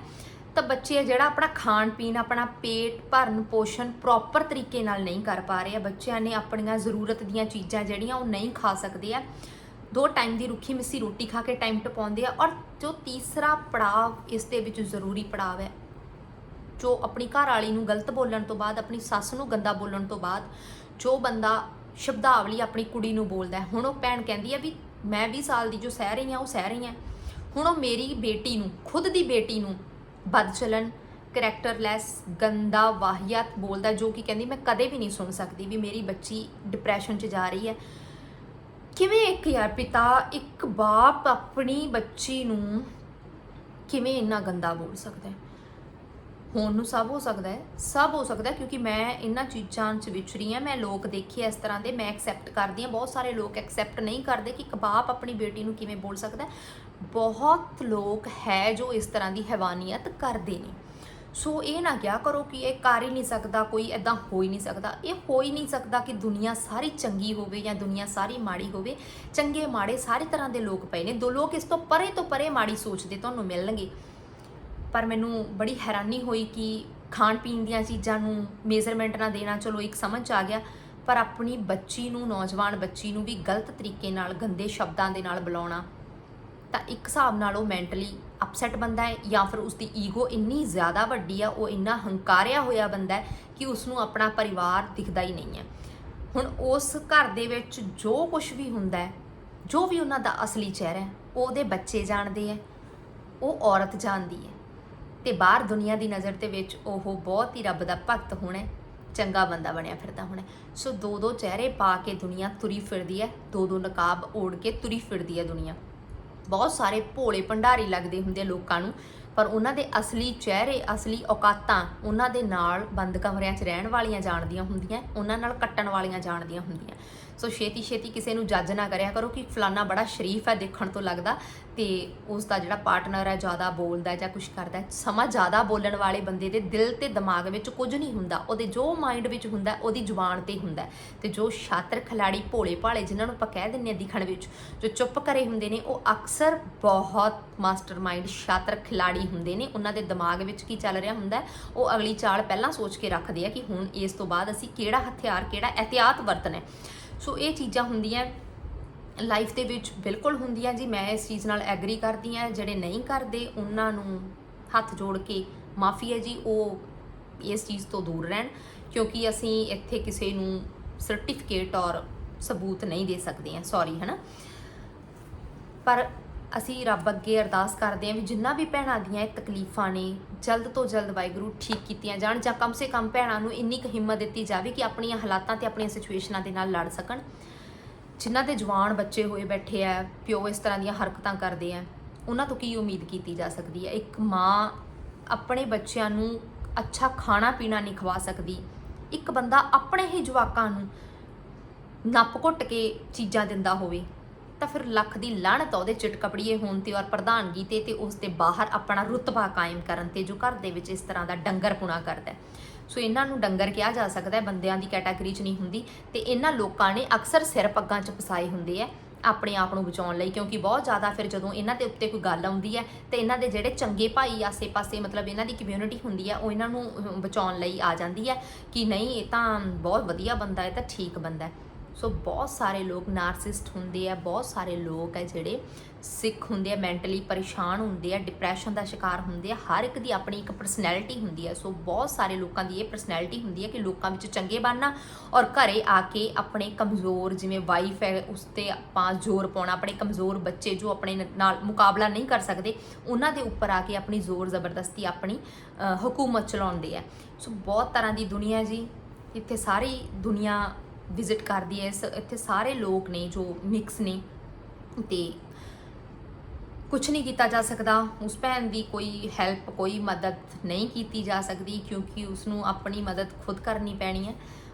ਤਾਂ ਬੱਚੇ ਆ ਜਿਹੜਾ ਆਪਣਾ ਖਾਣ ਪੀਣ, ਆਪਣਾ ਪੇਟ ਭਰਨ, ਪੋਸ਼ਣ ਪ੍ਰੋਪਰ ਤਰੀਕੇ ਨਾਲ ਨਹੀਂ ਕਰ ਪਾ ਰਹੇ ਆ। ਬੱਚਿਆਂ ਨੇ ਆਪਣੀਆਂ ਜ਼ਰੂਰਤ ਦੀਆਂ ਚੀਜ਼ਾਂ ਜਿਹੜੀਆਂ ਉਹ ਨਹੀਂ ਖਾ ਸਕਦੇ ਆ। ਦੋ ਟਾਈਮ ਦੀ ਰੁੱਖੀ ਮਿੱਸੀ ਰੋਟੀ ਖਾ ਕੇ ਟਾਈਮ ਟਪਾਉਂਦੇ ਆ ਔਰ ਜੋ ਤੀਸਰਾ ਪੜਾਅ ਇਸ ਦੇ ਵਿੱਚ ਜ਼ਰੂਰੀ ਪੜਾਅ ਹੈ, ਜੋ ਆਪਣੀ ਘਰ ਵਾਲੀ ਨੂੰ ਗਲਤ ਬੋਲਣ ਤੋਂ ਬਾਅਦ, ਆਪਣੀ ਸੱਸ ਨੂੰ ਗੰਦਾ ਬੋਲਣ ਤੋਂ ਬਾਅਦ, ਜੋ ਬੰਦਾ ਸ਼ਬਦਾਵਲੀ ਆਪਣੀ ਕੁੜੀ ਨੂੰ ਬੋਲਦਾ ਹੈ। ਹੁਣ ਉਹ ਭੈਣ ਕਹਿੰਦੀ ਹੈ ਵੀ ਮੈਂ 20 ਸਾਲ ਦੀ ਜੋ ਸਹਿ ਰਹੀ ਹਾਂ, ਉਹ ਸਹਿ ਰਹੀ ਹਾਂ। ਹੁਣ ਉਹ ਮੇਰੀ ਬੇਟੀ ਨੂੰ, ਖੁਦ ਦੀ ਬੇਟੀ ਨੂੰ ਬਦ ਬਦਚਲਨ ਕਰੈਕਟਰਲੈਸ ਗੰਦਾ, ਵਾਹਿਆਤ ਬੋਲਦਾ ਜੋ ਕਿ ਕਹਿੰਦੀ ਮੈਂ ਕਦੇ ਵੀ ਨਹੀਂ ਸੁਣ ਸਕਦੀ ਵੀ ਮੇਰੀ ਬੱਚੀ ਡਿਪਰੈਸ਼ਨ 'ਚ ਜਾ ਰਹੀ ਹੈ। ਕਿਵੇਂ ਇੱਕ ਯਾਰ ਪਿਤਾ, ਇੱਕ ਬਾਪ ਆਪਣੀ ਬੱਚੀ ਨੂੰ ਕਿਵੇਂ ਇੰਨਾ ਗੰਦਾ ਬੋਲ ਸਕਦਾ ਹੈ? ਹੋਣ ਨੂੰ ਸਭ ਹੋ ਸਕਦਾ ਹੈ, ਸਭ ਹੋ ਸਕਦਾ ਕਿਉਂਕਿ ਮੈਂ ਇਹਨਾਂ ਚੀਜ਼ਾਂ 'ਚ ਵਿਚਰੀ ਹਾਂ, ਮੈਂ ਲੋਕ ਦੇਖੇ ਇਸ ਤਰ੍ਹਾਂ ਦੇ, ਮੈਂ ਐਕਸੈਪਟ ਕਰਦੀ ਹਾਂ, ਬਹੁਤ ਸਾਰੇ ਲੋਕ ਐਕਸੈਪਟ ਨਹੀਂ ਕਰਦੇ ਕਿ ਇੱਕ ਬਾਪ ਆਪਣੀ ਬੇਟੀ ਨੂੰ ਕਿਵੇਂ ਬੋਲ ਸਕਦਾ ਬਹੁਤ ਲੋਕ ਹੈ ਜੋ ਇਸ ਤਰ੍ਹਾਂ ਦੀ ਹੈਵਾਨੀਅਤ ਕਰਦੇ ਨੇ। ਸੋ ਇਹ ਨਾ ਕਿਹਾ ਕਰੋ ਕਿ ਇਹ ਕਰ ਹੀ ਨਹੀਂ ਸਕਦਾ, ਕੋਈ ਐਦਾਂ ਹੋ ਹੀ ਨਹੀਂ ਸਕਦਾ। ਇਹ ਹੋ ਹੀ ਨਹੀਂ ਸਕਦਾ ਕਿ ਦੁਨੀਆ ਸਾਰੀ ਚੰਗੀ ਹੋਵੇ ਜਾਂ ਦੁਨੀਆ ਸਾਰੀ ਮਾੜੀ ਹੋਵੇ। ਚੰਗੇ ਮਾੜੇ ਸਾਰੇ ਤਰ੍ਹਾਂ ਦੇ ਲੋਕ ਪਏ ਨੇ। ਦੋ ਲੋਕ ਇਸ ਤੋਂ ਪਰੇ ਤੋਂ ਪਰੇ ਮਾੜੀ ਸੋਚਦੇ ਤੁਹਾਨੂੰ ਮਿਲਣਗੇ। ਪਰ ਮੈਨੂੰ ਬੜੀ ਹੈਰਾਨੀ ਹੋਈ ਕਿ ਖਾਣ ਪੀਣ ਦੀਆਂ ਚੀਜ਼ਾਂ ਨੂੰ ਮੇਜ਼ਰਮੈਂਟ ਨਾ ਦੇਣਾ, ਚਲੋ ਇੱਕ ਸਮਝ 'ਚ ਆ ਗਿਆ। ਪਰ ਆਪਣੀ ਬੱਚੀ ਨੂੰ, ਨੌਜਵਾਨ ਬੱਚੀ ਨੂੰ ਵੀ ਗਲਤ ਤਰੀਕੇ ਨਾਲ, ਗੰਦੇ ਸ਼ਬਦਾਂ ਦੇ ਨਾਲ ਬੁਲਾਉਣਾ ਤਾਂ ਇੱਕ ਹਿਸਾਬ ਨਾਲ ਉਹ ਮੈਂਟਲੀ ਅਪਸੈਟ ਬੰਦਾ ਹੈ ਜਾਂ ਫਿਰ ਉਸਦੀ ਈਗੋ ਇੰਨੀ ਜ਼ਿਆਦਾ ਵੱਡੀ ਆ, ਉਹ ਇੰਨਾ ਹੰਕਾਰਿਆ ਹੋਇਆ ਬੰਦਾ ਹੈ ਕਿ ਉਸ ਨੂੰ ਆਪਣਾ ਪਰਿਵਾਰ ਦਿਖਦਾ ਹੀ ਨਹੀਂ ਹੈ। ਹੁਣ ਉਸ ਘਰ ਦੇ ਵਿੱਚ ਜੋ ਕੁਝ ਵੀ ਹੁੰਦਾ ਹੈ, ਜੋ ਵੀ ਉਹਨਾਂ ਦਾ ਅਸਲੀ ਚਿਹਰਾ ਹੈ, ਉਹ ਉਹਦੇ ਬੱਚੇ ਜਾਣਦੇ ਹੈ, ਉਹ ਔਰਤ ਜਾਣਦੀ ਹੈ ਤੇ ਬਾਹਰ ਦੁਨੀਆ ਦੀ ਨਜ਼ਰ ਦੇ ਵਿੱਚ ਉਹ ਬਹੁਤ ਹੀ ਰੱਬ ਦਾ ਭਗਤ ਹੋਣਾ ਚੰਗਾ ਬੰਦਾ ਬਣਿਆ ਫਿਰਦਾ ਹੋਣਾ ਸੋ ਦੋ ਦੋ ਚਿਹਰੇ ਪਾ ਕੇ ਦੁਨੀਆ ਤੁਰੀ ਫਿਰਦੀ ਹੈ, ਦੋ ਦੋ ਨਕਾਬ ਓੜ ਕੇ ਤੁਰੀ ਫਿਰਦੀ ਹੈ ਦੁਨੀਆ। ਬਹੁਤ ਸਾਰੇ ਭੋਲੇ ਭੰਡਾਰੀ ਲੱਗਦੇ ਹੁੰਦੇ ਲੋਕਾਂ ਨੂੰ, ਪਰ ਉਹਨਾਂ ਦੇ ਅਸਲੀ ਚਿਹਰੇ, ਅਸਲੀ ਔਕਾਤਾਂ ਉਹਨਾਂ ਦੇ ਨਾਲ ਬੰਦ ਕਮਰਿਆਂ 'ਚ ਰਹਿਣ ਵਾਲੀਆਂ ਜਾਣਦੀਆਂ ਹੁੰਦੀਆਂ, ਉਹਨਾਂ ਨਾਲ ਕੱਟਣ ਵਾਲੀਆਂ ਜਾਣਦੀਆਂ ਹੁੰਦੀਆਂ। ਸੋ ਛੇਤੀ ਛੇਤੀ ਕਿਸੇ ਨੂੰ ਜੱਜ ਨਾ ਕਰਿਆ ਕਰੋ ਕਿ ਫਲਾਨਾ ਬੜਾ ਸ਼ਰੀਫ ਹੈ ਦੇਖਣ ਤੋਂ ਲੱਗਦਾ ਤੇ ਉਸ ਦਾ ਜਿਹੜਾ ਪਾਰਟਨਰ ਹੈ ਜ਼ਿਆਦਾ ਬੋਲਦਾ ਹੈ ਜਾਂ ਕੁਝ ਕਰਦਾ ਹੈ ਸਮਾਂ ਜ਼ਿਆਦਾ ਬੋਲਣ ਵਾਲੇ ਬੰਦੇ ਦੇ ਦਿਲ ਤੇ ਦਿਮਾਗ ਵਿੱਚ ਕੁਝ ਨਹੀਂ ਹੁੰਦਾ ਉਹਦੇ ਜੋ ਮਾਈਂਡ ਵਿੱਚ ਹੁੰਦਾ ਉਹਦੀ ਜ਼ੁਬਾਨ ਤੇ ਹੁੰਦਾ ਹੈ। ਤੇ ਜੋ ਸ਼ਾਤਰ ਖਿਲਾੜੀ ਭੋਲੇ ਭਾਲੇ ਜਿਨ੍ਹਾਂ ਨੂੰ ਆਪਾਂ ਕਹਿ ਦਿੰਦੇ ਆ ਦਿਖਣ ਵਿੱਚ, ਜੋ ਚੁੱਪ ਕਰੇ ਹੁੰਦੇ ਨੇ, ਉਹ ਅਕਸਰ ਬਹੁਤ ਮਾਸਟਰਮਾਈਂਡ ਸ਼ਾਤਰ ਖਿਲਾੜੀ ਹੁੰਦੇ ਨੇ ਉਹਨਾਂ ਦੇ ਦਿਮਾਗ ਵਿੱਚ ਕੀ ਚੱਲ ਰਿਹਾ ਹੁੰਦਾ ਉਹ ਅਗਲੀ ਚਾਲ ਪਹਿਲਾਂ ਸੋਚ ਕੇ ਰੱਖਦੇ ਆ ਕਿ ਹੁਣ ਇਸ ਤੋਂ ਬਾਅਦ ਅਸੀਂ ਕਿਹੜਾ ਹਥਿਆਰ, ਕਿਹੜਾ ਇਹਤਿਆਤ ਵਰਤਣਾ ਹੈ। ਸੋ ਇਹ ਚੀਜ਼ਾਂ ਹੁੰਦੀਆਂ ਲਾਈਫ ਦੇ ਵਿੱਚ ਬਿਲਕੁਲ ਹੁੰਦੀਆਂ ਜੀ। ਮੈਂ ਇਸ ਚੀਜ਼ ਨਾਲ ਐਗਰੀ ਕਰਦੀ ਆ ਜਿਹੜੇ ਨਹੀਂ ਕਰਦੇ ਉਹਨਾਂ ਨੂੰ ਹੱਥ ਜੋੜ ਕੇ ਮਾਫੀ ਹੈ ਜੀ, ਉਹ ਇਸ ਚੀਜ਼ ਤੋਂ ਦੂਰ ਰਹਿਣ, ਕਿਉਂਕਿ ਅਸੀਂ ਇੱਥੇ ਕਿਸੇ ਨੂੰ ਸਰਟੀਫਿਕੇਟ ਔਰ ਸਬੂਤ ਨਹੀਂ ਦੇ ਸਕਦੇ ਆ ਸੌਰੀ ਹਨਾ? ਪਰ ਅਸੀਂ ਰੱਬ ਅੱਗੇ ਅਰਦਾਸ ਕਰਦੇ ਹਾਂ ਵੀ ਜਿੰਨਾ ਵੀ ਭੈਣਾਂ ਦੀਆਂ ਇਹ ਤਕਲੀਫਾਂ ਨੇ, ਜਲਦ ਤੋਂ ਜਲਦ ਵਾਹਿਗੁਰੂ ਠੀਕ ਕੀਤੀਆਂ ਜਾਣ ਜਾਂ ਕਮ ਸੇ ਕਮ ਭੈਣਾਂ ਨੂੰ ਇੰਨੀ ਕੁ ਹਿੰਮਤ ਦਿੱਤੀ ਜਾਵੇ ਕਿ ਆਪਣੀਆਂ ਹਾਲਾਤਾਂ ਤੇ ਆਪਣੀਆਂ ਸਿਚੁਏਸ਼ਨਾਂ ਦੇ ਨਾਲ ਲੜ ਸਕਣ। ਜਿਨ੍ਹਾਂ ਦੇ ਜਵਾਨ ਬੱਚੇ ਹੋਏ ਬੈਠੇ ਆ, ਪਿਓ ਇਸ ਤਰ੍ਹਾਂ ਦੀਆਂ ਹਰਕਤਾਂ ਕਰਦੇ ਆ, ਉਹਨਾਂ ਤੋਂ ਕੀ ਉਮੀਦ ਕੀਤੀ ਜਾ ਸਕਦੀ ਹੈ? ਇੱਕ ਮਾਂ ਆਪਣੇ ਬੱਚਿਆਂ ਨੂੰ ਅੱਛਾ ਖਾਣਾ ਪੀਣਾ ਨਹੀਂ ਖਵਾ ਸਕਦੀ। ਇੱਕ ਬੰਦਾ ਆਪਣੇ ਹੀ ਜਵਾਕਾਂ ਨੂੰ ਨੱਪ ਘੁੱਟ ਕੇ ਚੀਜ਼ਾਂ ਦਿੰਦਾ ਹੋਵੇ। ਤਾਂ ਫਿਰ ਲੱਖ ਦੀ ਲਾਹਣਤ ਉਹਦੇ ਚਿਟਕਪੜੀਏ ਹੋਣ ਤੇ ਔਰ ਪ੍ਰਧਾਨਗੀ ਤੇ ਤੇ ਉਸ 'ਤੇ ਬਾਹਰ ਆਪਣਾ ਰੁਤਬਾ ਕਾਇਮ ਕਰਨ ਤੇ ਜੋ ਘਰ ਦੇ ਵਿੱਚ ਇਸ ਤਰ੍ਹਾਂ ਦਾ ਡੰਗਰਪੁਣਾ ਕਰਦਾ ਹੈ। ਸੋ ਇਹਨਾਂ ਨੂੰ ਡੰਗਰ ਕਿਹਾ ਜਾ ਸਕਦਾ ਹੈ, ਬੰਦਿਆਂ ਦੀ ਕੈਟਾਗਰੀ 'ਚ ਨਹੀਂ ਹੁੰਦੀ ਤੇ ਇਹਨਾਂ ਲੋਕਾਂ ਨੇ ਅਕਸਰ ਸਿਰ ਪੱਗਾਂ 'ਚ ਫਸਾਏ ਹੁੰਦੇ ਆ ਆਪਣੇ ਆਪ ਨੂੰ ਬਚਾਉਣ ਲਈ, ਕਿਉਂਕਿ ਬਹੁਤ ਜ਼ਿਆਦਾ ਫਿਰ ਜਦੋਂ ਇਹਨਾਂ ਦੇ ਉੱਤੇ ਕੋਈ ਗੱਲ ਆਉਂਦੀ ਹੈ ਤੇ ਇਹਨਾਂ ਦੇ ਜਿਹੜੇ ਚੰਗੇ ਭਾਈ ਆਸੇ-ਪਾਸੇ ਮਤਲਬ ਇਹਨਾਂ ਦੀ ਕਮਿਊਨਿਟੀ ਹੁੰਦੀ ਹੈ, ਉਹ ਇਹਨਾਂ ਨੂੰ ਬਚਾਉਣ ਲਈ ਆ ਜਾਂਦੀ ਹੈ ਕਿ ਨਹੀਂ, ਇਹ ਤਾਂ ਬਹੁਤ ਵਧੀਆ ਬੰਦਾ ਹੈ ਤਾਂ ਠੀਕ ਬੰਦਾ ਹੈ ਸੋ ਬਹੁਤ ਸਾਰੇ ਲੋਕ ਨਾਰਸਿਸਟ ਹੁੰਦੇ ਆ ਬਹੁਤ ਸਾਰੇ ਲੋਕ ਹੈ ਜਿਹੜੇ ਸਿੱਖ ਹੁੰਦੇ ਆ ਮੈਂਟਲੀ ਪਰੇਸ਼ਾਨ ਹੁੰਦੇ ਆ ਡਿਪਰੈਸ਼ਨ ਦਾ ਸ਼ਿਕਾਰ ਹੁੰਦੇ ਆ ਹਰ ਇੱਕ ਦੀ ਆਪਣੀ ਇੱਕ ਪਰਸਨੈਲਿਟੀ ਹੁੰਦੀ ਹੈ ਸੋ ਬਹੁਤ ਸਾਰੇ ਲੋਕਾਂ ਦੀ ਇਹ ਪਰਸਨੈਲਿਟੀ ਹੁੰਦੀ ਹੈ ਕਿ ਲੋਕਾਂ ਵਿੱਚ ਚੰਗੇ ਬਣਨਾ ਔਰ ਘਰੇ ਆ ਕੇ ਆਪਣੇ ਕਮਜ਼ੋਰ ਜਿਵੇਂ ਵਾਈਫ ਹੈ ਉਸ ਤੇ ਆਪਾਂ ਜ਼ੋਰ ਪਾਉਣਾ ਆਪਣੇ ਕਮਜ਼ੋਰ ਬੱਚੇ ਜੋ ਆਪਣੇ ਨਾਲ ਮੁਕਾਬਲਾ ਨਹੀਂ ਕਰ ਸਕਦੇ ਉਹਨਾਂ ਦੇ ਉੱਪਰ ਆ ਕੇ ਆਪਣੀ ਜ਼ੋਰ ਜ਼ਬਰਦਸਤੀ ਆਪਣੀ ਹਕੂਮਤ ਚਲਾਉਂਦੇ ਆ ਸੋ ਬਹੁਤ ਤਰ੍ਹਾਂ ਦੀ ਦੁਨੀਆ ਜੀ ਇੱਥੇ ਸਾਰੀ ਦੁਨੀਆ ਵਿਜ਼ਿਟ ਕਰਦੀ ਹੈ। ਇਸ ਇੱਥੇ ਸਾਰੇ ਲੋਕ ਨੇ ਜੋ ਮਿਕਸ ਨੇ। ਤੇ ਕੁਝ ਨਹੀਂ ਕੀਤਾ ਜਾ ਸਕਦਾ। ਉਸ ਭੈਣ ਦੀ ਕੋਈ ਹੈਲਪ ਕੋਈ ਮਦਦ ਨਹੀਂ ਕੀਤੀ ਜਾ ਸਕਦੀ ਕਿਉਂਕਿ ਉਸ ਨੂੰ ਆਪਣੀ ਮਦਦ ਖੁਦ ਕਰਨੀ ਪੈਣੀ ਹੈ।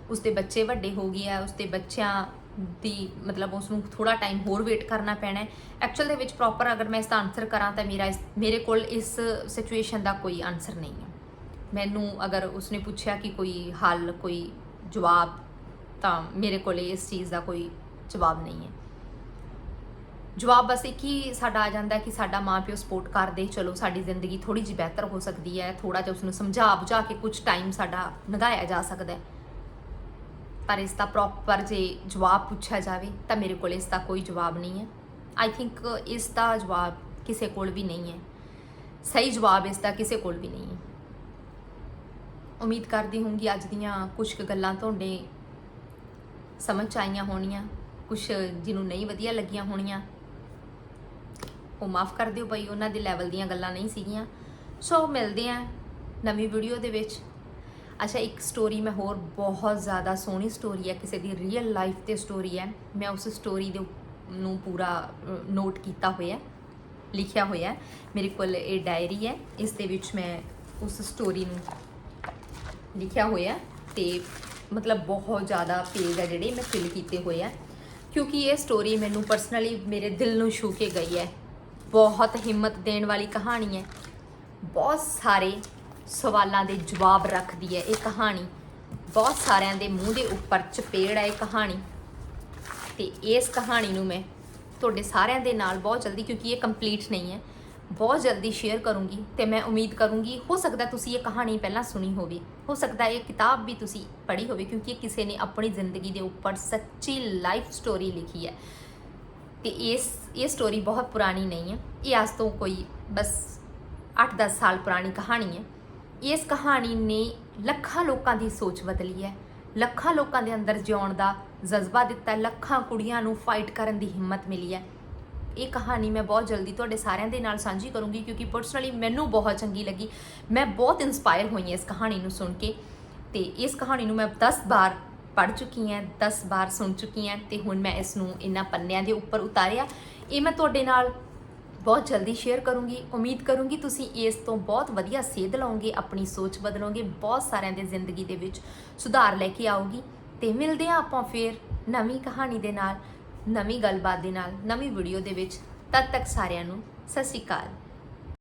ਉਸ ਦੇ ਬੱਚੇ ਵੱਡੇ ਹੋ ਗਏ ਆ। ਉਸ ਦੇ ਬੱਚਿਆਂ ਦੀ ਮਤਲਬ ਉਸ ਨੂੰ ਥੋੜਾ ਟਾਈਮ ਹੋਰ ਵੇਟ ਕਰਨਾ ਪੈਣਾ ਹੈ। ਐਕਚੁਅਲ ਦੇ ਵਿੱਚ ਪ੍ਰੋਪਰ ਅਗਰ ਮੈਂ ਇਸ ਦਾ ਆਨਸਰ ਕਰਾਂ ਤਾਂ ਮੇਰਾ ਇਸ- ਮੇਰੇ ਕੋਲ ਇਸ ਸਿਚੁਏਸ਼ਨ ਦਾ ਕੋਈ ਆਨਸਰ ਨਹੀਂ ਹੈ। ਮੈਨੂੰ ਅਗਰ ਉਸਨੇ ਪੁੱਛਿਆ ਕਿ ਕੋਈ ਹੱਲ, ਕੋਈ ਜਵਾਬ ਤਾਂ ਮੇਰੇ ਕੋਲ ਇਸ ਚੀਜ਼ ਦਾ ਕੋਈ ਜਵਾਬ ਨਹੀਂ ਹੈ। ਜਵਾਬ ਬਸ ਇੱਕ ਹੀ ਸਾਡਾ ਆ ਜਾਂਦਾ ਕਿ ਸਾਡਾ ਮਾਪਿਓ ਸਪੋਰਟ ਕਰਦੇ, ਚਲੋ ਸਾਡੀ ਜ਼ਿੰਦਗੀ ਥੋੜੀ ਜਿਹੀ ਬਿਹਤਰ ਹੋ ਸਕਦੀ ਹੈ ਥੋੜਾ ਜਿਹਾ ਉਸਨੂੰ ਸਮਝਾ ਬੁਝਾ ਕੇ ਕੁਝ ਟਾਈਮ ਸਾਡਾ ਲੰਘਾਇਆ ਜਾ ਸਕਦਾ ਹੈ। ਪਰ ਇਸ ਦਾ ਪ੍ਰੋਪਰ ਜੇ ਜਵਾਬ ਪੁੱਛਿਆ ਜਾਵੇ, ਤਾਂ ਮੇਰੇ ਕੋਲ ਇਸ ਦਾ ਕੋਈ ਜਵਾਬ ਨਹੀਂ ਹੈ। ਆਈ ਥਿੰਕ ਇਸ ਦਾ ਜਵਾਬ ਕਿਸੇ ਕੋਲ ਵੀ ਨਹੀਂ ਹੈ। ਸਹੀ ਜਵਾਬ ਇਸ ਦਾ ਕਿਸੇ ਕੋਲ ਵੀ ਨਹੀਂ ਹੈ। ਉਮੀਦ ਕਰਦੀ ਹੂੰਗੀ ਅੱਜ ਦੀਆਂ ਕੁਝ ਕੁ ਗੱਲਾਂ ਤੁਹਾਡੇ ਸਮਝ 'ਚ ਆਈਆਂ ਹੋਣੀਆਂ ਕੁਝ ਜਿਹਨੂੰ ਨਹੀਂ ਵਧੀਆ ਲੱਗੀਆਂ ਹੋਣੀਆਂ। ਉਹ ਮਾਫ ਕਰ ਦਿਓ ਭਾਈ, ਉਹਨਾਂ ਦੇ ਲੈਵਲ ਦੀਆਂ ਗੱਲਾਂ ਨਹੀਂ ਸੀਗੀਆਂ। ਸੋ ਮਿਲਦੇ ਆਂ ਨਵੀਂ ਵੀਡੀਓ ਦੇ ਵਿੱਚ। ਅੱਛਾ, ਇੱਕ ਸਟੋਰੀ ਮੈਂ ਹੋਰ ਬਹੁਤ ਜ਼ਿਆਦਾ ਸੋਹਣੀ ਸਟੋਰੀ ਹੈ, ਕਿਸੇ ਦੀ ਰੀਅਲ ਲਾਈਫ ਤੇ ਸਟੋਰੀ ਹੈ। ਮੈਂ ਉਸ ਸਟੋਰੀ ਦੇ ਨੂੰ ਪੂਰਾ ਨੋਟ ਕੀਤਾ ਹੋਇਆ, ਲਿਖਿਆ ਹੋਇਆ ਮੇਰੇ ਕੋਲ ਇਹ ਡਾਇਰੀ ਹੈ, ਇਸ ਦੇ ਵਿੱਚ ਮੈਂ ਉਸ ਸਟੋਰੀ ਨੂੰ ਲਿਖਿਆ ਹੋਇਆ ਤੇ ਮਤਲਬ ਬਹੁਤ ਜ਼ਿਆਦਾ ਪੇਜ ਆ ਜਿਹੜੇ ਮੈਂ ਫਿਲ ਕੀਤੇ ਹੋਏ ਆ। ਕਿਉਂਕਿ ਇਹ ਸਟੋਰੀ ਮੈਨੂੰ ਪਰਸਨਲੀ ਮੇਰੇ ਦਿਲ ਨੂੰ ਛੂ ਕੇ ਗਈ ਹੈ। ਬਹੁਤ ਹਿੰਮਤ ਦੇਣ ਵਾਲੀ ਕਹਾਣੀ ਹੈ। ਬਹੁਤ ਸਾਰੇ ਸਵਾਲਾਂ ਦੇ ਜਵਾਬ ਰੱਖਦੀ ਹੈ ਇਹ ਕਹਾਣੀ। ਬਹੁਤ ਸਾਰਿਆਂ ਦੇ ਮੂੰਹ ਦੇ ਉੱਪਰ ਚਪੇੜ ਹੈ ਇਹ ਕਹਾਣੀ। ਤੇ ਇਸ ਕਹਾਣੀ ਨੂੰ ਮੈਂ ਤੁਹਾਡੇ ਸਾਰਿਆਂ ਦੇ ਨਾਲ ਬਹੁਤ ਜਲਦੀ, ਕਿਉਂਕਿ ਇਹ ਕੰਪਲੀਟ ਨਹੀਂ ਹੈ। ਬਹੁਤ ਜਲਦੀ ਸ਼ੇਅਰ ਕਰੂੰਗੀ ਤੇ ਮੈਂ ਉਮੀਦ ਕਰੂੰਗੀ ਹੋ ਸਕਦਾ ਤੁਸੀਂ ਇਹ ਕਹਾਣੀ ਪਹਿਲਾਂ ਸੁਣੀ ਹੋਵੇ। ਹੋ ਸਕਦਾ ਇਹ ਕਿਤਾਬ ਵੀ ਤੁਸੀਂ ਪੜ੍ਹੀ ਹੋਵੇ ਕਿਉਂਕਿ ਇਹ ਕਿਸੇ ਨੇ ਆਪਣੀ ਜ਼ਿੰਦਗੀ ਦੇ ਉੱਪਰ ਸੱਚੀ ਲਾਈਫ ਸਟੋਰੀ ਲਿਖੀ ਹੈ। ਤੇ ਇਸ, ਇਹ ਸਟੋਰੀ ਬਹੁਤ ਪੁਰਾਣੀ ਨਹੀਂ ਹੈ। ਇਹ ਅੱਜ ਤੋਂ ਕੋਈ ਬਸ 8-10 ਸਾਲ ਪੁਰਾਣੀ ਕਹਾਣੀ ਹੈ। ਇਸ ਕਹਾਣੀ ਨੇ ਲੱਖਾਂ ਲੋਕਾਂ ਦੀ ਸੋਚ ਬਦਲੀ ਹੈ। ਲੱਖਾਂ ਲੋਕਾਂ ਦੇ ਅੰਦਰ ਜਿਉਣ ਦਾ ਜਜ਼ਬਾ ਦਿੱਤਾ, ਲੱਖਾਂ ਕੁੜੀਆਂ ਨੂੰ ਫਾਈਟ ਕਰਨ ਦੀ ਹਿੰਮਤ ਮਿਲੀ ਹੈ। ਇਹ ਕਹਾਣੀ ਮੈਂ ਬਹੁਤ ਜਲਦੀ ਤੁਹਾਡੇ ਸਾਰਿਆਂ ਦੇ ਨਾਲ ਸਾਂਝੀ ਕਰੂੰਗੀ ਕਿਉਂਕਿ ਪਰਸਨਲੀ ਮੈਨੂੰ ਬਹੁਤ ਚੰਗੀ ਲੱਗੀ। ਮੈਂ ਬਹੁਤ ਇਨਸਪਾਇਰ ਹੋਈ ਹਾਂ ਇਸ ਕਹਾਣੀ ਨੂੰ ਸੁਣ ਕੇ ਤੇ ਇਸ ਕਹਾਣੀ ਨੂੰ ਮੈਂ 10 ਵਾਰ ਪੜ੍ਹ ਚੁੱਕੀ ਹਾਂ 10 ਵਾਰ ਸੁਣ ਚੁੱਕੀ ਹਾਂ ਤੇ ਹੁਣ ਮੈਂ ਇਸ ਨੂੰ ਇਹਨਾਂ ਪੰਨਿਆਂ ਦੇ ਉੱਪਰ ਉਤਾਰਿਆ। ਇਹ ਮੈਂ ਤੁਹਾਡੇ ਨਾਲ ਬਹੁਤ ਜਲਦੀ ਸ਼ੇਅਰ ਕਰੂੰਗੀ। ਉਮੀਦ ਕਰੂੰਗੀ ਤੁਸੀਂ ਇਸ ਤੋਂ ਬਹੁਤ ਵਧੀਆ ਸੇਧ ਲਓਗੇ, ਆਪਣੀ ਸੋਚ ਬਦਲੋਗੇ, ਬਹੁਤ ਸਾਰਿਆਂ ਦੇ ਜ਼ਿੰਦਗੀ ਦੇ ਵਿੱਚ ਸੁਧਾਰ ਲੈ ਕੇ ਆਓਗੀ। ਤੇ ਮਿਲਦੇ ਹਾਂ ਆਪਾਂ ਫੇਰ ਨਵੀਂ ਕਹਾਣੀ ਦੇ ਨਾਲ। ਨਵੀਂ ਗੱਲਬਾਤ ਦੇ ਨਾਲ ਨਵੀਂ ਵੀਡੀਓ ਦੇ ਵਿੱਚ ਤਦ ਤੱਕ ਸਾਰਿਆਂ ਨੂੰ ਸਤਿ ਸ਼੍ਰੀ ਅਕਾਲ।